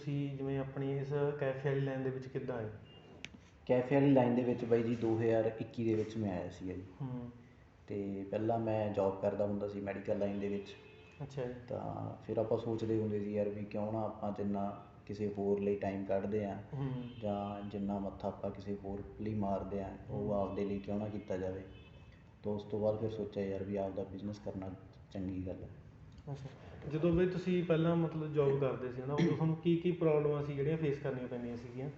ਤੁਸੀਂ ਜਿਵੇਂ ਆਪਣੀ ਇਸ ਕੈਫੇ ਵਾਲੀ ਲਾਈਨ ਦੇ ਵਿੱਚ ਕਿੱਦਾਂ ਆਏ? ਕੈਫੇ ਵਾਲੀ ਲਾਈਨ ਦੇ ਵਿੱਚ ਬਾਈ ਜੀ 2021 ਦੇ ਵਿੱਚ ਮੈਂ ਆਇਆ ਸੀਗਾ ਜੀ। ਹੂੰ। ਤੇ ਪਹਿਲਾਂ ਮੈਂ ਜੌਬ ਕਰਦਾ ਹੁੰਦਾ ਸੀ ਮੈਡੀਕਲ ਲਾਈਨ ਦੇ ਵਿੱਚ। ਅੱਛਾ ਜੀ। ਤਾਂ ਫਿਰ ਆਪਾਂ ਸੋਚਦੇ ਹੁੰਦੇ ਸੀ ਯਾਰ ਵੀ ਕਿਉਂ ਨਾ ਆਪਾਂ ਜਿੰਨਾ ਕਿਸੇ ਹੋਰ ਲਈ ਟਾਈਮ ਕੱਢਦੇ ਆ ਹੂੰ। ਜਾਂ ਜਿੰਨਾ ਮੱਥਾ ਆਪਾਂ ਕਿਸੇ ਹੋਰ ਲਈ ਮਾਰਦੇ ਆ ਉਹ ਆਪਦੇ ਲਈ ਕਿਉਂ ਨਾ ਕੀਤਾ ਜਾਵੇ। ਤਾਂ ਉਸ ਤੋਂ ਬਾਅਦ ਫਿਰ ਸੋਚਿਆ ਯਾਰ ਵੀ ਆਪਦਾ ਬਿਜ਼ਨਸ ਕਰਨਾ ਚੰਗੀ ਗੱਲ ਹੈ। ਅੱਛਾ। ਜਦੋਂ ਬਈ ਤੁਸੀਂ ਪਹਿਲਾਂ ਮਤਲਬ ਜੌਬ ਕਰਦੇ ਸੀ ਨਾ ਉਦੋਂ ਤੁਹਾਨੂੰ ਕੀ ਕੀ ਪ੍ਰੋਬਲਮਾਂ ਸੀ ਜਿਹੜੀਆਂ ਫੇਸ ਕਰਨੀਆਂ ਪੈਂਦੀਆਂ ਸੀਗੀਆਂ?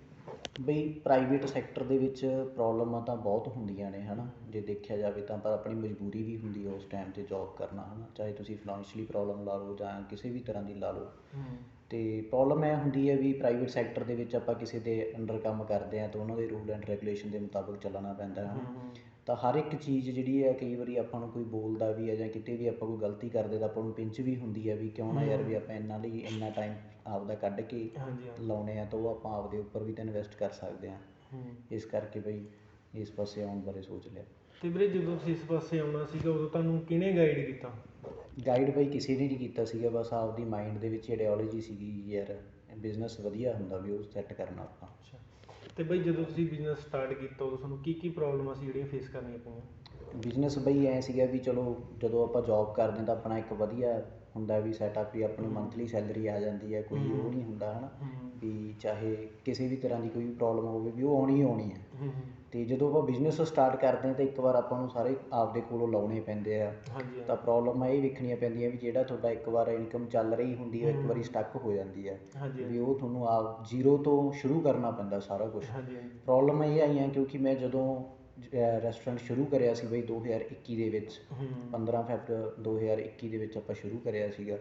ਬਈ ਪ੍ਰਾਈਵੇਟ ਸੈਕਟਰ ਦੇ ਵਿੱਚ ਪ੍ਰੋਬਲਮਾਂ ਤਾਂ ਬਹੁਤ ਹੁੰਦੀਆਂ ਨੇ ਹਨਾ ਜੇ ਦੇਖਿਆ ਜਾਵੇ ਤਾਂ ਪਰ ਆਪਣੀ ਮਜਬੂਰੀ ਵੀ ਹੁੰਦੀ ਹੈ ਉਸ ਟਾਈਮ ਤੇ ਜੌਬ ਕਰਨਾ ਹਨਾ ਚਾਹੇ ਤੁਸੀਂ ਫਾਈਨੈਂਸ਼ੀਅਲੀ ਪ੍ਰੋਬਲਮ ਲਾ ਲਓ ਜਾਂ ਕਿਸੇ ਵੀ ਤਰ੍ਹਾਂ ਦੀ ਲਾ ਲਓ। ਹੂੰ। ਤੇ ਪ੍ਰੋਬਲਮ ਇਹ ਹੁੰਦੀ ਹੈ ਵੀ ਪ੍ਰਾਈਵੇਟ ਸੈਕਟਰ ਦੇ ਵਿੱਚ ਆਪਾਂ ਕਿਸੇ ਦੇ ਅੰਡਰ ਕੰਮ ਕਰਦੇ ਆ ਤਾਂ ਉਹਨਾਂ ਦੇ ਰੂਲ ਐਂਡ ਰੈਗੂਲੇਸ਼ਨ ਦੇ ਮੁਤਾਬਕ ਚੱਲਣਾ ਪੈਂਦਾ ਹੈ ਹਨਾ। ਤਾਂ ਹਰ ਇੱਕ ਚੀਜ਼ ਜਿਹੜੀ ਹੈ ਕਈ ਵਾਰੀ ਆਪਾਂ ਨੂੰ ਕੋਈ ਬੋਲਦਾ ਵੀ ਹੈ ਜਾਂ ਕਿਤੇ ਵੀ ਆਪਾਂ ਕੋਈ ਗਲਤੀ ਕਰਦੇ ਤਾਂ ਆਪਾਂ ਨੂੰ ਪਿੰਚ ਵੀ ਹੁੰਦੀ ਹੈ ਵੀ ਕਿਉਂ ਨਾ ਯਾਰ ਵੀ ਆਪਾਂ ਇੰਨਾ ਲਈ ਇੰਨਾ ਟਾਈਮ ਆਪਦਾ ਕੱਢ ਕੇ ਲਾਉਣੇ ਆ ਤਾਂ ਉਹ ਆਪਾਂ ਆਪਦੇ ਉੱਪਰ ਵੀ ਤਾਂ ਇਨਵੈਸਟ ਕਰ ਸਕਦੇ ਆ ਇਸ ਕਰਕੇ ਬਈ ਇਸ ਪਾਸੇ ਆਉਣ ਬਾਰੇ ਸੋਚ ਲਿਆ। ਤੇ ਵੀਰੇ ਜਦੋਂ ਤੁਸੀਂ ਇਸ ਪਾਸੇ ਆਉਣਾ ਸੀਗਾ ਉਦੋਂ ਤੁਹਾਨੂੰ ਕਿਹਨੇ ਗਾਈਡ ਕੀਤਾ? ਗਾਈਡ ਬਈ ਕਿਸੇ ਨੇ ਨਹੀਂ ਕੀਤਾ ਸੀਗਾ ਬਸ ਆਪਦੀ ਮਾਈਂਡ ਦੇ ਵਿੱਚ ਆਈਡੀਓਲੋਜੀ ਸੀਗੀ ਯਾਰ ਬਿਜ਼ਨਸ ਵਧੀਆ ਹੁੰਦਾ ਵੀ ਉਹ ਸੈੱਟ ਕਰਨਾ ਆਪਾਂ। ਤੇ ਬਈ ਜਦੋਂ ਤੁਸੀਂ ਬਿਜ਼ਨਸ ਸਟਾਰਟ ਕੀਤਾ ਉਦੋਂ ਤੁਹਾਨੂੰ ਕੀ ਕੀ ਪ੍ਰੋਬਲਮਾਂ ਸੀ ਜਿਹੜੀਆਂ ਫੇਸ ਕਰਨੀਆਂ ਪਈਆਂ? ਬਿਜ਼ਨਸ ਬਈ ਐ ਸੀਗਾ ਵੀ ਚਲੋ ਜਦੋਂ ਆਪਾਂ ਜੌਬ ਕਰਦੇ ਹਾਂ ਤਾਂ ਆਪਣਾ ਇੱਕ ਵਧੀਆ ਹੁੰਦਾ ਵੀ ਸੈਟਅਪ ਵੀ ਆਪਣੀ ਮੰਥਲੀ ਸੈਲਰੀ ਆ ਜਾਂਦੀ ਹੈ ਕੋਈ ਉਹ ਨਹੀਂ ਹੁੰਦਾ ਹਨਾ? ਵੀ ਚਾਹੇ ਕਿਸੇ ਵੀ ਤਰ੍ਹਾਂ ਦੀ ਕੋਈ ਪ੍ਰੋਬਲਮ ਹੋਵੇ ਵੀ ਉਹ ਆਉਣੀ ਹੀ ਆਉਣੀ ਹੈ। ਹੂੰ ਤੇ ਜਦੋਂ ਆਪਾਂ ਬਿਜ਼ਨਸ ਸਟਾਰਟ ਕਰਦੇ ਹਾਂ ਤਾਂ ਇੱਕ ਵਾਰ ਆਪਾਂ ਨੂੰ ਸਾਰੇ ਆਪਦੇ ਕੋਲੋਂ ਲਾਉਣੇ ਪੈਂਦੇ ਆ। ਤਾਂ ਪ੍ਰੋਬਲਮਾਂ ਇਹ ਵੇਖਣੀਆਂ ਪੈਂਦੀਆਂ ਵੀ ਜਿਹੜਾ ਤੁਹਾਡਾ ਇੱਕ ਵਾਰ ਇਨਕਮ ਚੱਲ ਰਹੀ ਹੁੰਦੀ ਹੈ ਇੱਕ ਵਾਰੀ ਸਟਕ ਹੋ ਜਾਂਦੀ ਹੈ। ਵੀ ਉਹ ਤੁਹਾਨੂੰ ਆਪ ਜ਼ੀਰੋ ਤੋਂ ਸ਼ੁਰੂ ਕਰਨਾ ਪੈਂਦਾ ਸਾਰਾ ਕੁਝ ਪ੍ਰੋਬਲਮ ਇਹ ਆਈਆਂ ਕਿਉਂਕਿ ਮੈਂ ਜਦੋਂ ਰੈਸਟੋਰੈਂਟ ਸ਼ੁਰੂ ਕਰਿਆ ਸੀ ਬਈ 2021 ਦੇ ਵਿੱਚ ਹੂੰ। 15 ਫੈਬਰ 2021 ਦੇ ਵਿੱਚ ਆਪਾਂ ਸ਼ੁਰੂ ਕਰਿਆ ਸੀਗਾ।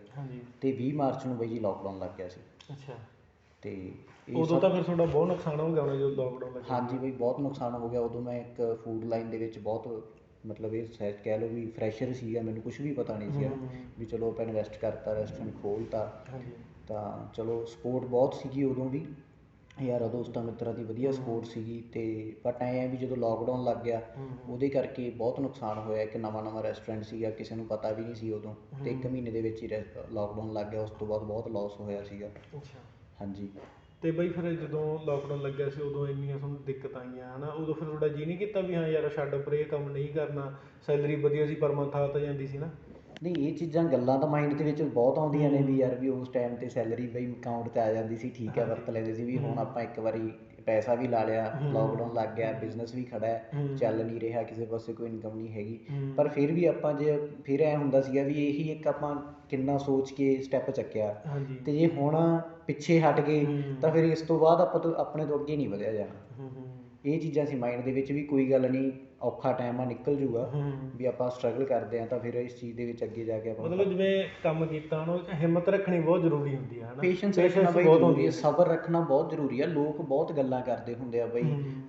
ਤੇ 20 ਮਾਰਚ ਨੂੰ ਬਈ ਜੀ ਲੋਕਡਾਊਨ ਲੱਗ ਗਿਆ ਸੀ। ਅੱਛਾ। ਤੇ ਇਹ ਉਦੋਂ ਤਾਂ ਫਿਰ ਤੁਹਾਡਾ ਬਹੁਤ ਨੁਕਸਾਨ ਹੋ ਗਿਆ ਹੋਣਾ ਜਦੋਂ ਲੋਕਡਾਊਨ ਲੱਗਿਆ ਹਾਂਜੀ ਬਈ ਬਹੁਤ ਨੁਕਸਾਨ ਹੋ ਗਿਆ। ਉਦੋਂ ਮੈਂ ਇੱਕ ਫੂਡ ਲਾਈਨ ਦੇ ਵਿੱਚ ਬਹੁਤ ਮਤਲਬ ਇਹ ਸਹਿਜ ਕਹਿ ਲਓ ਵੀ ਫਰੈਸ਼ਰ ਸੀਗਾ ਮੈਨੂੰ ਕੁਝ ਵੀ ਪਤਾ ਨਹੀਂ ਸੀਗਾ। ਵੀ ਚਲੋ ਆਪਾਂ ਇਨਵੈਸਟ ਕਰਤਾ ਰੈਸਟੋਰੈਂਟ ਖੋਲਤਾ। ਹਾਂਜੀ। ਤਾਂ ਚਲੋ ਸਪੋਰਟ ਬਹੁਤ ਸੀਗੀ ਉਦੋਂ ਵੀ। ਯਾਰਾਂ ਦੋਸਤਾਂ ਮਿੱਤਰਾਂ ਦੀ ਵਧੀਆ ਸਪੋਰਟ ਸੀਗੀ ਤੇ ਬਟ ਐਂ ਆ ਵੀ ਜਦੋਂ ਲੋਕਡਾਊਨ ਲੱਗ ਗਿਆ ਉਹਦੇ ਕਰਕੇ ਬਹੁਤ ਨੁਕਸਾਨ ਹੋਇਆ। ਇੱਕ ਨਵਾਂ ਨਵਾਂ ਰੈਸਟੋਰੈਂਟ ਸੀਗਾ ਕਿਸੇ ਨੂੰ ਪਤਾ ਵੀ ਨਹੀਂ ਸੀ ਉਦੋਂ। ਤੇ ਇੱਕ ਮਹੀਨੇ ਦੇ ਵਿੱਚ ਹੀ ਲੋਕਡਾਊਨ ਲੱਗ ਗਿਆ। ਉਸ ਤੋਂ ਬਾਅਦ ਬਹੁਤ ਲਾਸ ਹੋਇਆ ਸੀਗਾ। ਅੱਛਾ। ਹਾਂਜੀ। ਤੇ ਬਈ ਫਿਰ ਜਦੋਂ ਲੋਕਡਾਊਨ ਲੱਗਿਆ ਸੀ ਉਦੋਂ ਇੰਨੀਆਂ ਤੁਹਾਨੂੰ ਦਿੱਕਤਾਂ ਆਈਆਂ ਹਨਾ? ਉਦੋਂ ਫਿਰ ਤੁਹਾਡਾ ਜੀ ਨਹੀਂ ਕੀਤਾ ਵੀ ਹਾਂ ਯਾਰ ਛੱਡ ਪਰ ਇਹ ਕੰਮ ਨਹੀਂ ਕਰਨਾ ਸੈਲਰੀ ਵਧੀਆ ਸੀ ਪਰ ਮੰਥ ਆ ਤਾਂ ਜਾਂਦੀ ਸੀ ਨਾ? ਨਹੀਂ ਇਹ ਚੀਜ਼ਾਂ ਗੱਲਾਂ ਤਾਂ ਮਾਈਂਡ ਦੇ ਵਿੱਚ ਬਹੁਤ ਆਉਂਦੀਆਂ ਨੇ ਵੀ ਯਾਰ ਵੀ ਉਸ ਟਾਈਮ ਤੇ ਸੈਲਰੀ ਬਈ ਅਕਾਊਂਟ 'ਚ ਆ ਜਾਂਦੀ ਸੀ ਠੀਕ ਹੈ ਵਰਤ ਲੈਂਦੇ ਸੀ ਵੀ ਹੁਣ ਆਪਾਂ ਇੱਕ ਵਾਰੀ ਪੈਸਾ ਵੀ ਲਾ ਲਿਆ ਲੋਕਡਾਊਨ ਲੱਗ ਗਿਆ ਬਿਜ਼ਨਸ ਵੀ ਖੜਾ ਹੈ ਹੂੰ। ਚੱਲ ਨਹੀਂ ਰਿਹਾ ਕਿਸੇ ਪਾਸੇ ਕੋਈ ਇਨਕਮ ਨਹੀਂ ਹੈਗੀ। ਹੂੰ। ਪਰ ਫਿਰ ਵੀ ਆਪਾਂ ਜੇ ਫਿਰ ਐ ਹੁੰਦਾ ਸੀਗਾ ਵੀ ਇਹੀ ਇੱਕ ਆਪਾਂ ਕਿੰਨਾ ਸੋਚ ਕੇ ਸਟੈਪ ਚੱਕਿਆ। ਤੇ ਜੇ ਹੁਣ ਪਿੱਛੇ ਹਟ ਗਏ। ਤਾਂ ਫਿਰ ਇਸ ਤੋਂ ਬਾਅਦ ਆਪਾਂ ਤੋਂ ਆਪਣੇ ਤੋਂ ਅੱਗੇ ਨਹੀਂ ਵਧਿਆ ਜਾਣਾ। ਇਹ ਚੀਜ਼ਾਂ ਸੀ ਮਾਈਂਡ ਦੇ ਵਿੱਚ ਵੀ ਕੋਈ ਗੱਲ ਨਹੀਂ ਔਖਾ ਟਾਈਮ ਆ ਨਿਕਲ ਜੂਗਾ ਵੀ ਆਪਾਂ ਸਟਰਗਲ ਕਰਦੇ ਆ ਤਾਂ ਫਿਰ ਇਸ ਚੀਜ਼ ਦੇ ਵਿੱਚ ਅੱਗੇ ਜਾ ਕੇ ਆਪਾਂ ਮਤਲਬ ਜਿਵੇਂ ਕੰਮ ਕੀਤਾ ਨਾ ਉਹ ਹਿੰਮਤ ਰੱਖਣੀ ਬਹੁਤ ਜ਼ਰੂਰੀ ਹੁੰਦੀ ਹੈ ਹਨਾ ਪੇਸ਼ੈਂਸ ਰੱਖਣਾ ਬਈ ਬਹੁਤ ਜ਼ਰੂਰੀ ਹੁੰਦੀ ਹੈ ਸਬਰ ਰੱਖਣਾ ਬਹੁਤ ਜ਼ਰੂਰੀ ਹੈ ਲੋਕ ਬਹੁਤ ਗੱਲਾਂ ਕਰਦੇ ਹੁੰਦੇ ਆ ਬਈ।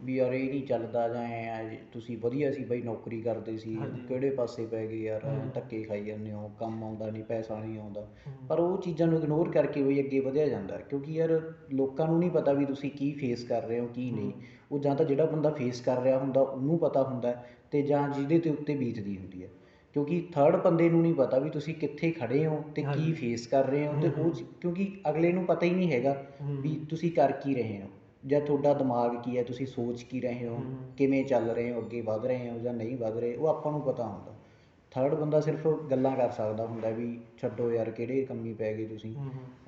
ਵੀ ਯਾਰ ਇਹ ਨਹੀਂ ਚੱਲਦਾ ਜਾਂ ਐਂ ਆ ਤੁਸੀਂ ਵਧੀਆ ਸੀ ਬਈ ਨੌਕਰੀ ਕਰਦੇ ਸੀ। ਕਿਹੜੇ ਪਾਸੇ ਪੈ ਗਏ ਯਾਰ। ਧੱਕੇ ਖਾਈ ਜਾਂਦੇ ਹੋ ਕੰਮ ਆਉਂਦਾ ਨਹੀਂ ਪੈਸਾ ਨਹੀਂ ਆਉਂਦਾ। ਪਰ ਉਹ ਚੀਜ਼ਾਂ ਨੂੰ ਇਗਨੋਰ ਕਰਕੇ ਬਈ ਅੱਗੇ ਵਧਿਆ ਜਾਂਦਾ। ਕਿਉਂਕਿ ਯਾਰ ਲੋਕਾਂ ਨੂੰ ਨਹੀਂ ਪਤਾ ਵੀ ਤੁਸੀਂ ਕੀ ਫੇਸ ਕਰ ਰਹੇ ਹੋ ਕੀ ਨਹੀਂ ਉਹ ਜਾਂ ਤਾਂ ਜਿਹੜਾ ਬੰਦਾ ਫੇਸ ਕਰ ਰਿਹਾ ਹੁੰਦਾ ਉਹਨੂੰ ਪਤਾ ਹੁੰਦਾ ਹੈ, ਤੇ ਜਾਂ ਜਿਹਦੇ ਤੇ ਉੱਤੇ ਬੀਤਦੀ ਹੁੰਦੀ ਹੈ ਕਿਉਂਕਿ ਥਰਡ ਬੰਦੇ ਨੂੰ ਨਹੀਂ ਪਤਾ ਵੀ ਤੁਸੀਂ ਕਿੱਥੇ ਖੜੇ ਹੋ ਤੇ ਕੀ। ਫੇਸ ਕਰ ਰਹੇ ਹੋ ਤੇ ਉਹ ਕਿਉਂਕਿ ਅਗਲੇ ਨੂੰ ਪਤਾ ਹੀ ਨਹੀਂ ਹੈਗਾ। ਵੀ ਤੁਸੀਂ ਕਰ ਕੀ ਰਹੇ ਹੋ ਜਾਂ ਤੁਹਾਡਾ ਦਿਮਾਗ ਕੀ ਹੈ ਤੁਸੀਂ ਸੋਚ ਕੀ ਰਹੇ ਹੂੰ। ਕਿਵੇਂ ਚੱਲ ਰਹੇ ਹੋ ਅੱਗੇ ਵਧ ਰਹੇ ਹੋ ਜਾਂ ਨਹੀਂ ਵਧ ਰਹੇ ਉਹ ਆਪਾਂ ਨੂੰ ਪਤਾ ਹੁੰਦਾ ਥਰਡ ਬੰਦਾ ਸਿਰਫ ਗੱਲਾਂ ਕਰ ਸਕਦਾ ਹੁੰਦਾ ਵੀ ਛੱਡੋ ਯਾਰ ਕਿਹੜੇ ਕੰਮੀ ਪੈ ਗਏ ਤੁਸੀਂ।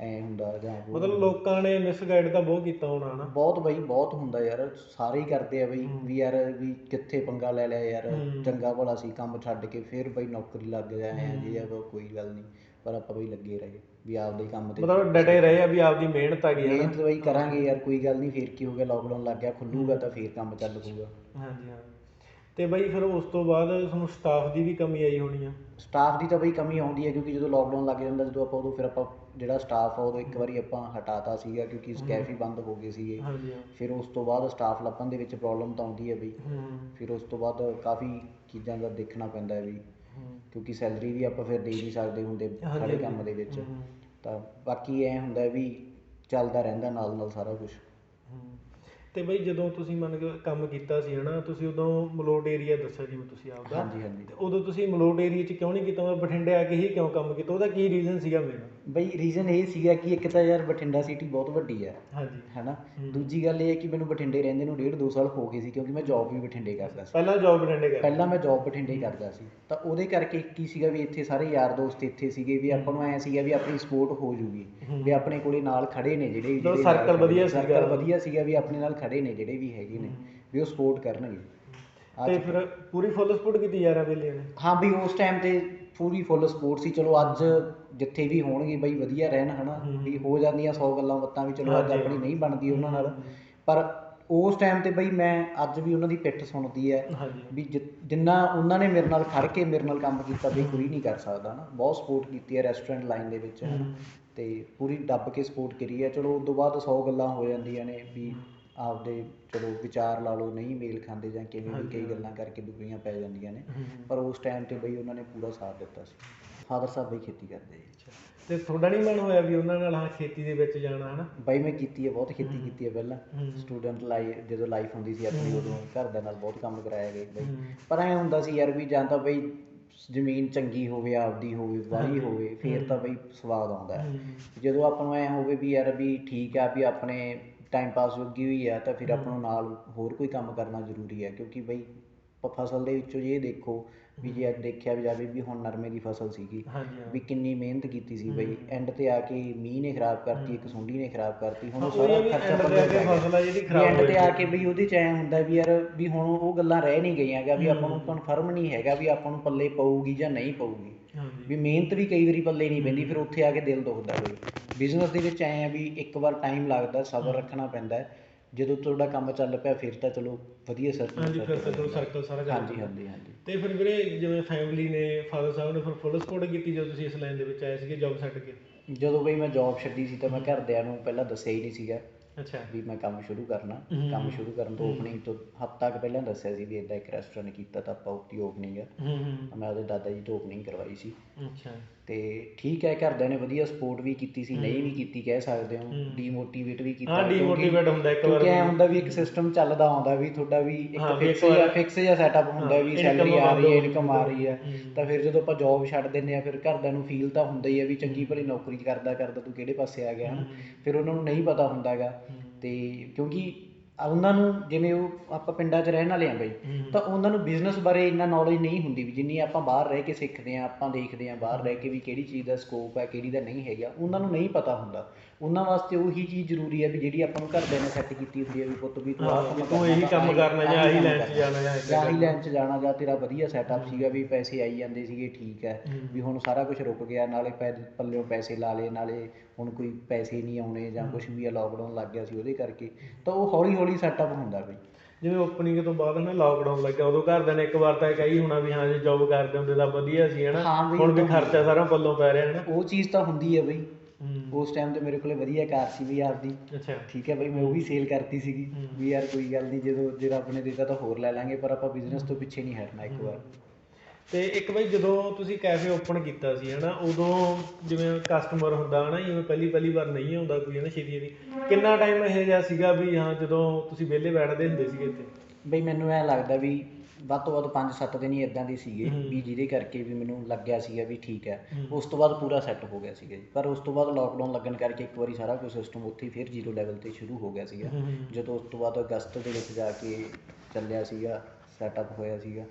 ਐ ਹੁੰਦਾ ਜਾਂ ਮਤਲਬ ਲੋਕਾਂ ਨੇ ਮਿਸਗਾਈਡ ਤਾਂ ਬਹੁਤ ਕੀਤਾ ਹੋਣਾ ਹਨਾ? ਬਹੁਤ ਬਈ ਬਹੁਤ ਹੁੰਦਾ ਯਾਰ ਸਾਰੇ ਹੀ ਕਰਦੇ ਆ ਬਈ। ਵੀ ਯਾਰ ਵੀ ਕਿੱਥੇ ਪੰਗਾ ਲੈ ਲਿਆ ਯਾਰ। ਚੰਗਾ ਭਲਾ ਸੀ ਕੰਮ ਛੱਡ ਕੇ ਫਿਰ ਬਈ ਨੌਕਰੀ ਲੱਗ ਜਾਏ ਆ ਜੀ ਆ ਕੋਈ ਗੱਲ ਨਹੀਂ ਪਰ ਆਪਾਂ ਬਈ ਲੱਗੇ ਰਹੇ ਵੀ ਆਪਦੇ ਕੰਮ ਤੇ ਮਤਲਬ ਡਟੇ ਰਹੇ ਆ ਵੀ ਆਪਦੀ ਮਿਹਨਤ ਆ ਗਈ ਹੈ ਮਿਹਨਤ ਬਈ ਕਰਾਂਗੇ ਯਾਰ ਕੋਈ ਗੱਲ ਨਹੀਂ ਫੇਰ ਕੀ ਹੋ ਗਿਆ ਲੋਕਡਾਊਨ ਲੱਗ ਗਿਆ ਖੁੱਲੂਗਾ ਤਾਂ ਫੇਰ ਕੰਮ ਚੱਲ ਪਊਗਾ। ਹਾਂਜੀ ਹਾਂ। ਤੇ ਬਈ ਫਿਰ ਉਸ ਤੋਂ ਬਾਅਦ ਤੁਹਾਨੂੰ ਸਟਾਫ ਦੀ ਵੀ ਕਮੀ ਆਈ ਹੋਣੀ ਆ। ਸਟਾਫ ਦੀ ਤਾਂ ਬਈ ਕਮੀ ਆਉਂਦੀ ਹੈ ਕਿਉਂਕਿ ਜਦੋਂ ਲੋਕਡਾਊਨ ਲੱਗ ਜਾਂਦਾ ਜਦੋਂ ਆਪਾਂ ਉਦੋਂ ਫਿਰ ਆਪਾਂ ਜਿਹੜਾ ਸਟਾਫ ਆ ਉਦੋਂ ਇੱਕ ਵਾਰੀ ਆਪਾਂ ਹਟਾਤਾ ਸੀਗਾ ਕਿਉਂਕਿ ਕੈਫੇ ਬੰਦ ਹੋ ਗਏ ਸੀਗੇ। ਹਾਂਜੀ ਹਾਂ। ਫਿਰ ਉਸ ਤੋਂ ਬਾਅਦ ਸਟਾਫ ਲੱਭਣ ਦੇ ਵਿੱਚ ਪ੍ਰੋਬਲਮ ਤਾਂ ਆਉਂਦੀ ਹੈ ਬਈ। ਹੂੰ। ਫਿਰ ਉਸ ਤੋਂ ਬਾਅਦ ਕਾਫੀ ਚੀਜ਼ਾਂ ਦਾ ਦੇਖਣਾ ਪੈਂਦਾ ਹੈ ਵੀ ਹੂੰ। ਕਿਉਂਕਿ ਸੈਲਰੀ ਵੀ ਆਪਾਂ ਫਿਰ ਦੇ ਨਹੀਂ ਸਕਦੇ ਹੁੰਦੇ ਹਾਂਜੀ, ਹਾਂਜੀ। ਕੰਮ ਦੇ ਵਿੱਚ। ਹੂੰ। ਤਾਂ ਬਾਕੀ ਐ ਹੁੰਦਾ ਵੀ ਚੱਲਦਾ ਰਹਿੰਦਾ ਨਾਲ ਨਾਲ ਸਾਰਾ ਕੁਝ ਹੂੰ। ਤੇ ਬਈ ਜਦੋਂ ਤੁਸੀਂ ਮੰਨ ਕੇ ਕੰਮ ਕੀਤਾ ਸੀ ਹਨਾ ਤੁਸੀਂ ਉਦੋਂ ਮਲੋਟ ਏਰੀਆ ਦੱਸਿਆ ਜਿਵੇਂ ਤੁਸੀਂ ਆਪਦਾ। ਹਾਂਜੀ ਹਾਂਜੀ। ਤੇ ਉਦੋਂ ਤੁਸੀਂ ਮਲੋਟ ਏਰੀਆ 'ਚ ਕਿਉਂ ਨਹੀਂ ਕੀਤਾ? ਮਤਲਬ ਬਠਿੰਡੇ ਆ ਕੇ ਹੀ ਕਿਉਂ ਕੰਮ ਕੀਤਾ? ਉਹਦਾ ਕੀ ਰੀਜ਼ਨ ਸੀਗਾ ਮੇਨ ਬਈ ਰੀਜ਼ਨ ਇਹ ਸੀਗਾ ਕਿ ਇੱਕ ਤਾਂ ਯਾਰ ਬਠਿੰਡਾ ਸਿਟੀ ਬਹੁਤ ਵੱਡੀ ਹੈ ਹਾਂਜੀ। ਹੈਨਾ। ਦੂਜੀ ਗੱਲ ਇਹ ਹੈ ਕਿ ਮੈਨੂੰ ਬਠਿੰਡੇ ਰਹਿੰਦੇ ਨੂੰ ਡੇਢ ਦੋ ਸਾਲ ਹੋ ਗਏ ਸੀ ਕਿਉਂਕਿ ਮੈਂ ਜੌਬ ਵੀ ਬਠਿੰਡੇ ਕਰਦਾ ਸੀ। ਪਹਿਲਾਂ ਜੌਬ ਬਠਿੰਡੇ ਕਰ ਪਹਿਲਾਂ ਮੈਂ ਜੌਬ ਬਠਿੰਡੇ ਕਰਦਾ ਸੀ। ਤਾਂ ਉਹਦੇ ਕਰਕੇ ਕੀ ਸੀਗਾ ਵੀ ਇੱਥੇ ਸਾਰੇ ਯਾਰ ਦੋਸਤ ਇੱਥੇ ਸੀਗੇ ਵੀ ਆਪਾਂ ਨੂੰ ਐ ਸੀਗਾ ਵੀ ਆਪਣੀ ਸਪੋਰਟ ਹੋ ਜੂਗੀ। ਵੀ ਆਪਣੇ ਕੋਲੇ ਨਾਲ ਖੜੇ ਨੇ ਜਿਹੜੇ ਜਿਹੜੇ ਖੜੇ ਵਧੀਆ। ਸੀਗਾ। circle ਵਧੀਆ ਸੀਗਾ ਵੀ ਆਪਣੇ ਨਾਲ ਖੜੇ ਨੇ ਜਿਹੜੇ ਵੀ ਹੈਗੇ ਨੇ ਵੀ ਉਹ ਸਪੋਰਟ ਕਰਨਗੇ। ਤੇ ਫਿਰ ਪੂਰੀ ਫੁੱਲ ਸਪੋਰਟ ਕੀਤੀ ਯਾਰਾਂ ਵੇਲੇ ਨੇ? ਹਾਂ ਵੀ ਉਸ ਟਾਈਮ ਤੇ ਪੂਰੀ ਫੁੱਲ ਸਪੋਰਟ ਸੀ। ਚਲੋ ਅੱਜ ਜਿੱਥੇ ਵੀ ਹੋਣਗੇ ਬਈ ਵਧੀਆ ਰਹਿਣ ਹਨਾ ਹੂੰ। ਵੀ ਹੋ ਜਾਂਦੀਆਂ 100 ਗੱਲਾਂ ਬਾਤਾਂ ਵੀ ਚਲੋ ਅੱਜ। ਆਪਣੀ ਨਹੀਂ ਬਣਦੀ ਉਹਨਾਂ ਨਾਲ ਪਰ ਉਸ ਟਾਈਮ ਤੇ ਬਈ ਮੈਂ ਅੱਜ ਵੀ ਉਹਨਾਂ ਦੀ ਪਿੱਠ ਸੁਣਦੀ ਹੈ ਵੀ ਜਿ- ਜਿੰਨਾ ਉਹਨਾਂ ਨੇ ਮੇਰੇ ਨਾਲ ਖੜ ਕੇ ਮੇਰੇ ਨਾਲ ਕੰਮ ਕੀਤਾ ਬਈ ਕੋਈ ਨਹੀਂ ਕਰ ਸਕਦਾ ਨਾ ਬਹੁਤ ਸਪੋਰਟ ਕੀਤੀ ਹੈ ਰੈਸਟੋਰੈਂਟ ਲਾਈਨ ਦੇ ਵਿੱਚ ਹਨਾ। ਹੂੰ। ਤੇ ਪੂਰੀ ਦੱਬ ਕੇ ਸਪੋਰਟ ਕਰੀ ਹੈ ਚਲੋ ਉਸ ਤੋਂ ਬਾਅਦ 100 ਗੱਲਾਂ ਹੋ ਜਾਂਦੀਆਂ ਨੇ ਵੀ ਆਪਦੇ ਚਲੋ ਵਿਚਾਰ ਲਾ ਲਓ ਨਹੀਂ ਮੇਲ ਖਾਂਦੇ ਜਾਂ ਕਿਵੇਂ ਵੀ ਕਈ ਹਾਂ। ਗੱਲਾਂ ਕਰਕੇ ਦੁਗਰੀਆਂ ਪੈ ਜਾਂਦੀਆਂ ਨੇ ਹੂੰ। ਪਰ ਉਸ ਟਾਈਮ ਤੇ ਬਈ ਉਹਨਾਂ ਨੇ ਪੂਰਾ ਸਾਥ ਦਿੱਤਾ ਸੀ ਫਾਦਰ ਸਾਹਿਬ ਬਈ ਖੇਤੀ ਕਰਦੇ ਜੀ। ਤੇ ਤੁਹਾਡਾ ਨਹੀਂ ਮਨ ਹੋਇਆ ਵੀ ਉਹਨਾਂ ਨਾਲ ਹਾਂ ਖੇਤੀ ਦੇ ਵਿੱਚ ਜਾਣਾ ਹਨਾ ਬਾਈ ਮੈਂ ਕੀਤੀ ਹੈ ਬਹੁਤ ਖੇਤੀ ਕੀਤੀ ਹੈ ਪਹਿਲਾਂ। ਸਟੂਡੈਂਟ ਲਾਈਫ ਜਦੋਂ ਲਾਈਫ ਹੁੰਦੀ ਸੀ ਆਪਣੀ। ਉਦੋਂ ਘਰਦਿਆਂ ਨਾਲ ਬਹੁਤ ਕੰਮ ਕਰਾਇਆ ਗਿਆ ਬਈ। ਪਰ ਐ ਹੁੰਦਾ ਸੀ ਯਾਰ ਵੀ ਜਾਂ ਤਾਂ ਬਈ ਜ਼ਮੀਨ ਚੰਗੀ ਹੋਵੇ ਆਪਦੀ ਹੋਵੇ ਵਾਹੀ। ਹੋਵੇ ਫੇਰ। ਤਾਂ ਬਈ ਸਵਾਦ ਆਉਂਦਾ ਹੈ। ਜਦੋਂ ਆਪਾਂ ਨੂੰ ਐ ਹੋਵੇ ਵੀ ਯਾਰ ਵੀ ਠੀਕ ਆ ਵੀ ਆਪਣੇ ਟਾਈਮ ਪਾਸ ਜੋਗੀ ਹੋਈ ਆ ਤਾਂ ਫਿਰ। ਆਪਾਂ ਨੂੰ ਨਾਲ ਹੋਰ ਕੋਈ ਕੰਮ ਕਰਨਾ ਜ਼ਰੂਰੀ ਹੈ ਕਿਉਂਕਿ ਬਈ ਫਸਲ ਦੇ ਵਿੱਚੋਂ ਇਹ ਦੇਖੋ ਵੀ ਜੇ ਅੱਜ ਦੇਖਿਆ ਵੀ ਜਾਵੇ ਵੀ ਹੁਣ ਨਰਮੇ ਦੀ ਫਸਲ ਸੀਗੀ। ਵੀ ਕਿੰਨੀ ਮਿਹਨਤ ਕੀਤੀ ਸੀ ਬਈ। ਐਂਡ ਤੇ ਆ ਕੇ ਮੀਂਹ ਨੇ ਖਰਾਬ ਕਰਤੀ ਇੱਕ ਸੁੰਡੀ ਨੇ ਖਰਾਬ ਕਰਤੀ ਹੁਣ ਉਹ ਸਾਰਾ ਖਰਚਾ end ਤੇ ਪੱਲੇ ਆ ਕੇ ਪੈ ਗਿਆ। ਫਸਲ ਆ ਜਿਹੜੀ ਖਰਾਬ ਐਂਡ ਤੇ ਆ ਕੇ ਬਈ ਉਹਦੇ ਚ ਐ ਹੁੰਦਾ ਵੀ ਯਾਰ ਵੀ ਹੁਣ ਉਹ ਗੱਲਾਂ ਰਹਿ ਨਹੀਂ ਗਈਆਂ ਗਾ ਵੀ ਆਪਾਂ ਨੂੰ। ਕਨਫਰਮ ਨਹੀਂ ਹੈਗਾ ਵੀ ਆਪਾਂ ਨੂੰ ਪੱਲੇ ਪਊਗੀ ਜਾਂ ਨਹੀਂ ਪਊਗੀ ਵੀ ਮਿਹਨਤ ਵੀ ਕਈ ਵਾਰੀ ਪੱਲੇ ਨਹੀਂ ਪੈਂਦੀ ਫਿਰ ਉੱਥੇ ਆ ਕੇ ਦਿਲ ਦੁਖਦਾ ਬਈ ਬਿਜ਼ਨਸ ਦੇ ਵਿੱਚ ਐ ਆ ਵੀ ਇੱਕ ਵਾਰ ਟਾਈਮ ਲੱਗਦਾ ਸਬਰ ਰੱਖਣਾ ਪੈਂਦਾ ਹੈ। ਜਦੋਂ ਤੁਹਾਡਾ ਕੰਮ ਚੱਲ ਪਿਆ ਫਿਰ ਤਾਂ ਚਲੋ ਵਧੀਆ ਹਾਂਜੀ ਫਿਰ ਤਾਂ ਚਲੋ ਸਰਕਲ ਸਾਰਾ ਚੱਲ ਹਾਂਜੀ ਪਿਆ। ਹਾਂਜੀ ਹਾਂਜੀ। ਤੇ ਫਿਰ ਵੀਰੇ ਜਿਵੇਂ ਫੈਮਿਲੀ ਨੇ ਫਾਦਰ ਸਾਹਿਬ ਨੇ ਫਿਰ ਫੁੱਲ ਸਪੋਰਟ ਕੀਤੀ ਜਦੋਂ ਤੁਸੀਂ ਇਸ ਲਾਈਨ ਦੇ ਵਿੱਚ ਆਏ ਸੀਗੇ ਜੌਬ ਛੱਡ ਕੇ? ਜਦੋਂ ਬਈ ਮੈਂ ਜੌਬ ਛੱਡੀ ਸੀ ਤਾਂ ਮੈਂ ਘਰਦਿਆਂ ਨੂੰ ਪਹਿਲਾਂ ਦੱਸਿਆ ਹੀ ਨਹੀਂ ਸੀਗਾ ਅੱਛਾ। ਵੀ ਮੈਂ ਕੰਮ ਸ਼ੁਰੂ ਕਰਨਾ। ਹੂੰ। ਕੰਮ ਸ਼ੁਰੂ ਕਰਨ ਤੋਂ ਓਪਨਿੰਗ ਤੋਂ ਹਫ਼ਤਾ ਕੁ ਪਹਿਲਾਂ ਦੱਸਿਆ ਸੀ ਵੀ ਇਦਾਂ ਇੱਕ ਰੈਸਟੋਰੈਂਟ ਕੀਤਾ ਤਾਂ ਆਪਾਂ ਉੱਤੀ ਓਪਨਿੰਗ ਆ। ਹੂੰ ਹੂੰ। ਮੈਂ ਉਹਦੇ ਦਾਦਾ ਜੀ ਤੋਂ ਓਪਨਿੰਗ ਕਰਵਾਈ ਸੀ। ਅੱਛਾ। ਤੇ ਠੀਕ ਹੈ ਘਰਦਿਆਂ ਨੇ ਵਧੀਆ ਸਪੋਰਟ ਵੀ ਕੀਤੀ ਸੀ ਨਹੀਂ ਵੀ ਕੀਤੀ ਕਹਿ ਸਕਦੇ ਹੋ। ਡੀਮੋਟੀਵੇਟ ਵੀ ਕੀਤਾ ਹਾਂ ਕਿਉਂਕਿ- ਡੀਮੋਟੀਵੇਟ ਹੁੰਦਾ ਇੱਕ ਵਾਰ ਕਿਉਂਕਿ ਐ ਹੁੰਦਾ ਵੀ ਇੱਕ ਸਿਸਟਮ ਚੱਲਦਾ ਆਉਂਦਾ ਵੀ ਤੁਹਾਡਾ ਵੀ ਇੱਕ ਫਿਕਸ ਜਾਂ ਫਿਕਸ ਜਿਹਾ ਸੈਟਅਪ ਹੁੰਦਾ ਵੀ ਸੈਲਰੀ ਆ ਰਹੀ ਹੈ ਇਨਕਮ ਆ ਰਹੀ ਹੈ। ਤਾਂ ਫਿਰ ਜਦੋਂ ਆਪਾਂ ਜੌਬ ਛੱਡ ਦਿੰਦੇ ਆ ਫਿਰ ਘਰਦਿਆਂ ਨੂੰ ਫੀਲ ਤਾਂ ਹੁੰਦਾ ਹੀ ਹੈ ਵੀ ਚੰਗੀ ਭਲੀ ਨੌਕਰੀ ਕਰਦਾ ਕਰਦਾ ਤੂੰ ਕਿਹੜੇ ਪਾਸੇ ਆ ਗਿਆ ਹਨਾ। ਫਿਰ ਉਹਨਾਂ ਨੂੰ ਨਹੀਂ ਪਤਾ ਹੁੰਦਾਗਾ ਹੂੰ। ਤੇ ਕਿਉਂਕਿ ਉਹਨਾਂ ਨੂੰ ਜਿਵੇਂ ਉਹ ਆਪਾਂ ਪਿੰਡਾਂ 'ਚ ਰਹਿਣ ਵਾਲੇ ਆ ਬਈ ਹੂੰ। ਤਾਂ ਉਹਨਾਂ ਨੂੰ ਬਿਜ਼ਨਸ ਬਾਰੇ ਇੰਨਾ ਨੌਲੇਜ ਨਹੀਂ ਹੁੰਦੀ ਵੀ ਜਿੰਨੀ ਆਪਾਂ ਬਾਹਰ ਰਹਿ ਕੇ ਸਿੱਖਦੇ ਆ ਆਪਾਂ ਦੇਖਦੇ ਆ ਬਾਹਰ ਰਹਿ ਕੇ ਵੀ ਕਿਹੜੀ ਚੀਜ਼ ਦਾ ਸਕੋਪ ਹੈ ਕਿਹੜੀ ਦਾ ਨਹੀਂ ਹੈਗਾ ਉਹਨਾਂ ਨੂੰ ਨਹੀਂ ਪਤਾ ਹੁੰਦਾ ਉਹਨਾਂ ਵਾਸਤੇ ਉਹੀ ਚੀਜ਼ ਜ਼ਰੂਰੀ ਹੈ ਵੀ ਜਿਹੜੀ ਆਪਾਂ ਨੂੰ ਘਰਦਿਆਂ ਨੇ ਸੈੱਟ ਕੀਤੀ ਹੁੰਦੀ ਹੈ ਵੀ ਪੁੱਤ ਵੀ ਤੂੰ ਆਹ ਹਾਂ, ਕੰਮ ਤੂੰ ਇਹੀ ਕੰਮ ਕਰਨਾ ਜਾਂ ਆਹੀ ਲਾਈਨ 'ਚ। ਜਾਣਾ ਜਾਂ ਜਾਂ ਲਾਈਨ 'ਚ ਜਾਣਾ ਜਾਂ ਤੇਰਾ ਵਧੀਆ ਸੈਟਅਪ ਸੀਗਾ ਵੀ ਪੈਸੇ ਆਈ ਜਾਂਦੇ ਸੀਗੇ ਠੀਕ ਹੈ। ਹੂੰ। ਵੀ ਹੁਣ ਸਾਰਾ ਕੁਝ ਰੁਕ ਗਿਆ ਨਾਲੇ ਪੈ ਪੱਲਿਓਂ ਪੈਸੇ ਲਾ ਲਏ ਨਾਲੇ ਹੁਣ ਕੋਈ ਪੈਸੇ ਨਹੀਂ ਆਉਣੇ ਜਾਂ ਕੁਝ ਵੀ ਆ ਲੋਕਡਾਊਨ ਲੱਗ ਗਿਆ ਸੀ ਉਹਦੇ ਕਰਕੇ। ਤਾਂ ਉਹ ਹੌਲੀ ਹੌਲੀ ਸੈਟਅਪ ਹੁੰਦਾ ਬਈ ਜਿਵੇਂ ਓਪਨਿੰਗ ਤੋਂ ਬਾਅਦ ਨਾ ਲਾਕਡਾਊਨ ਲੱਗਿਆ ਉਦੋਂ ਘਰਦਿਆਂ ਨੇ ਇੱਕ ਵਾਰ ਤਾਂ ਕਹੀ ਹੋਣਾ ਵੀ ਹਾਂ ਜੇ ਜੌਬ ਕਰਦੇ ਹੁੰਦੇ ਤਾਂ ਵਧੀਆ ਸੀ ਹਨਾ ਹਾਂ ਵੀ ਹੁਣ ਵੀ ਖਰਚਾ ਸਾਰਾ ਪੱਲੋਂ ਪੈ ਰਿਹਾ ਹਨਾ ਉਹ ਚੀਜ਼ ਤਾਂ ਹੁੰਦੀ ਹੈ ਬਈ। ਹੂੰ। ਉਸ ਟਾਈਮ ਤੇ ਮੇਰੇ ਕੋਲੇ ਵਧੀਆ ਕਾਰ ਸੀ ਵੀ ਆਪਦੀ। ਅੱਛਾ। ਠੀਕ ਹੈ ਬਈ ਮੈਂ ਉਹ ਵੀ ਸੇਲ ਕਰਤੀ ਸੀਗੀ। ਵੀ ਯਾਰ ਕੋਈ ਗੱਲ ਨਹੀਂ ਜਦੋਂ ਜਿਹੜਾ ਆਪਣੇ ਦਿੱਤਾ ਤਾਂ ਹੋਰ ਲੈ ਲਾਂਗੇ ਪਰ ਆਪਾਂ ਬਿਜ਼ਨਸ ਤੋਂ ਪਿੱਛੇ ਨਹੀਂ ਹਟਣਾ ਇੱਕ ਵਾਰ। ਤੇ ਇੱਕ ਵਾਰੀ ਜਦੋਂ ਤੁਸੀਂ ਕੈਫੇ ਓਪਨ ਕੀਤਾ ਸੀ ਹਨਾ ਉਦੋਂ ਜਿਵੇਂ ਕਸਟਮਰ ਹੁੰਦਾ ਹਨਾ ਜਿਵੇਂ ਪਹਿਲੀ ਪਹਿਲੀ ਵਾਰ ਨਹੀਂ ਆਉਂਦਾ ਕੋਈ ਹਨਾ ਛੇਤੀ ਛੇਤੀ। ਕਿੰਨਾ ਟਾਈਮ ਇਹ ਜਿਹਾ ਸੀਗਾ ਵੀ ਹਾਂ ਜਦੋਂ ਤੁਸੀਂ ਵਿਹਲੇ ਬੈਠਦੇ ਹੁੰਦੇ ਸੀਗੇ ਇੱਥੇ? ਬਈ ਮੈਨੂੰ ਐ ਲੱਗਦਾ ਵੀ ਵੱਧ ਤੋਂ ਵੱਧ 5-7 ਦਿਨ ਹੀ ਇਦਾਂ ਦੇ ਸੀਗੇ। ਵੀ ਜਿਹਦੇ ਕਰਕੇ ਵੀ ਮੈਨੂੰ ਲੱਗਿਆ ਸੀਗਾ ਵੀ ਠੀਕ ਹੈ। ਉਸ ਤੋਂ ਬਾਅਦ ਪੂਰਾ ਸੈੱਟ ਹੋ ਗਿਆ ਸੀਗਾ ਜੀ। ਪਰ ਉਸ ਤੋਂ ਬਾਅਦ ਲੋਕਡਾਊਨ ਲੱਗਣ ਕਰਕੇ ਇੱਕ ਵਾਰੀ ਸਾਰਾ ਕੁਝ ਸਿਸਟਮ ਉੱਥੇ ਫਿਰ ਜ਼ੀਰੋ ਲੈਵਲ ਤੇ ਸ਼ੁਰੂ ਹੋ ਗਿਆ ਸੀਗਾ। ਜਦੋਂ ਉਸ ਤੋਂ ਬਾਅਦ ਅਗਸਤ ਦੇ ਵਿੱਚ ਜਾ ਕੇ ਚੱਲਿਆ ਸੀਗਾ ਸੈਟਅਪ ਹੋਇਆ ਸੀਗਾ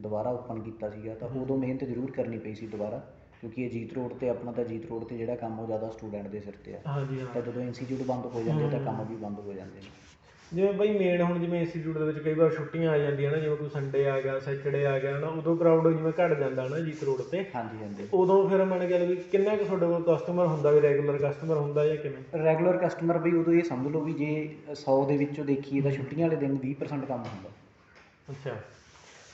ਦੁਬਾਰਾ ਓਪਨ ਕੀਤਾ ਸੀਗਾ ਤਾਂ ਉਦੋਂ ਮਿਹਨਤ ਜ਼ਰੂਰ ਕਰਨੀ ਪਈ ਸੀ ਦੁਬਾਰਾ ਕਿਉਂਕਿ ਇਹ ਜੀਤ ਰੋਡ ਤੇ ਆਪਣਾ ਤਾਂ ਜੀਤ ਰੋਡ ਤੇ ਜਿਹੜਾ ਕੰਮ ਉਹ ਜ਼ਿਆਦਾ ਸਟੂਡੈਂਟ ਦੇ ਸਿਰ ਤੇ ਆ। ਤਾਂ ਜਦੋਂ ਇੰਸਟੀਚਿਊਟ ਬੰਦ ਹੋ ਜਾਂਦੇ ਤਾਂ ਕੰਮ ਵੀ ਬੰਦ ਹੋ ਜਾਂਦੇ ਨੇ। ਜਿਵੇਂ ਬਈ ਮੇਨ ਹੁਣ ਜਿਵੇਂ ਇੰਸਟੀਚਿਊਟ ਦੇ ਵਿੱਚ ਕਈ ਵਾਰ ਛੁੱਟੀਆਂ ਆ ਜਾਂਦੀਆਂ ਨਾ ਜਿਵੇਂ ਕੋਈ ਸੰਡੇ ਆ ਗਿਆ ਸੈਟਰਡੇ ਆ ਗਿਆ ਨਾ ਉਦੋਂ ਕਰਾਊਡ ਜਿਵੇਂ ਘਟ ਜਾਂਦਾ ਨਾ ਜੀਤ ਰੋਡ ਤੇ। ਹਾਂਜੀ ਹਾਂਜੀ। ਉਦੋਂ ਫਿਰ ਮੰਨ ਕੇ ਵੀ ਕਿੰਨਾ ਕੁ ਤੁਹਾਡੇ ਕੋਲ ਕਸਟਮਰ ਹੁੰਦਾ ਵੀ ਰੈਗੂਲਰ ਕਸਟਮਰ ਹੁੰਦਾ ਜਾਂ ਕਿਵੇਂ? ਰੈਗੂਲਰ ਕਸਟਮਰ ਬਈ ਉਦੋਂ ਇਹ ਸਮਝ ਲਓ ਵੀ ਜੇ 100 ਦੇ ਵਿੱਚੋਂ ਦੇਖੀਏ ਤਾਂ ਛੁੱਟੀਆਂ ਵਾਲੇ ਦਿਨ 20% ਕੰਮ ਹੁੰਦਾ। ਅੱਛਾ।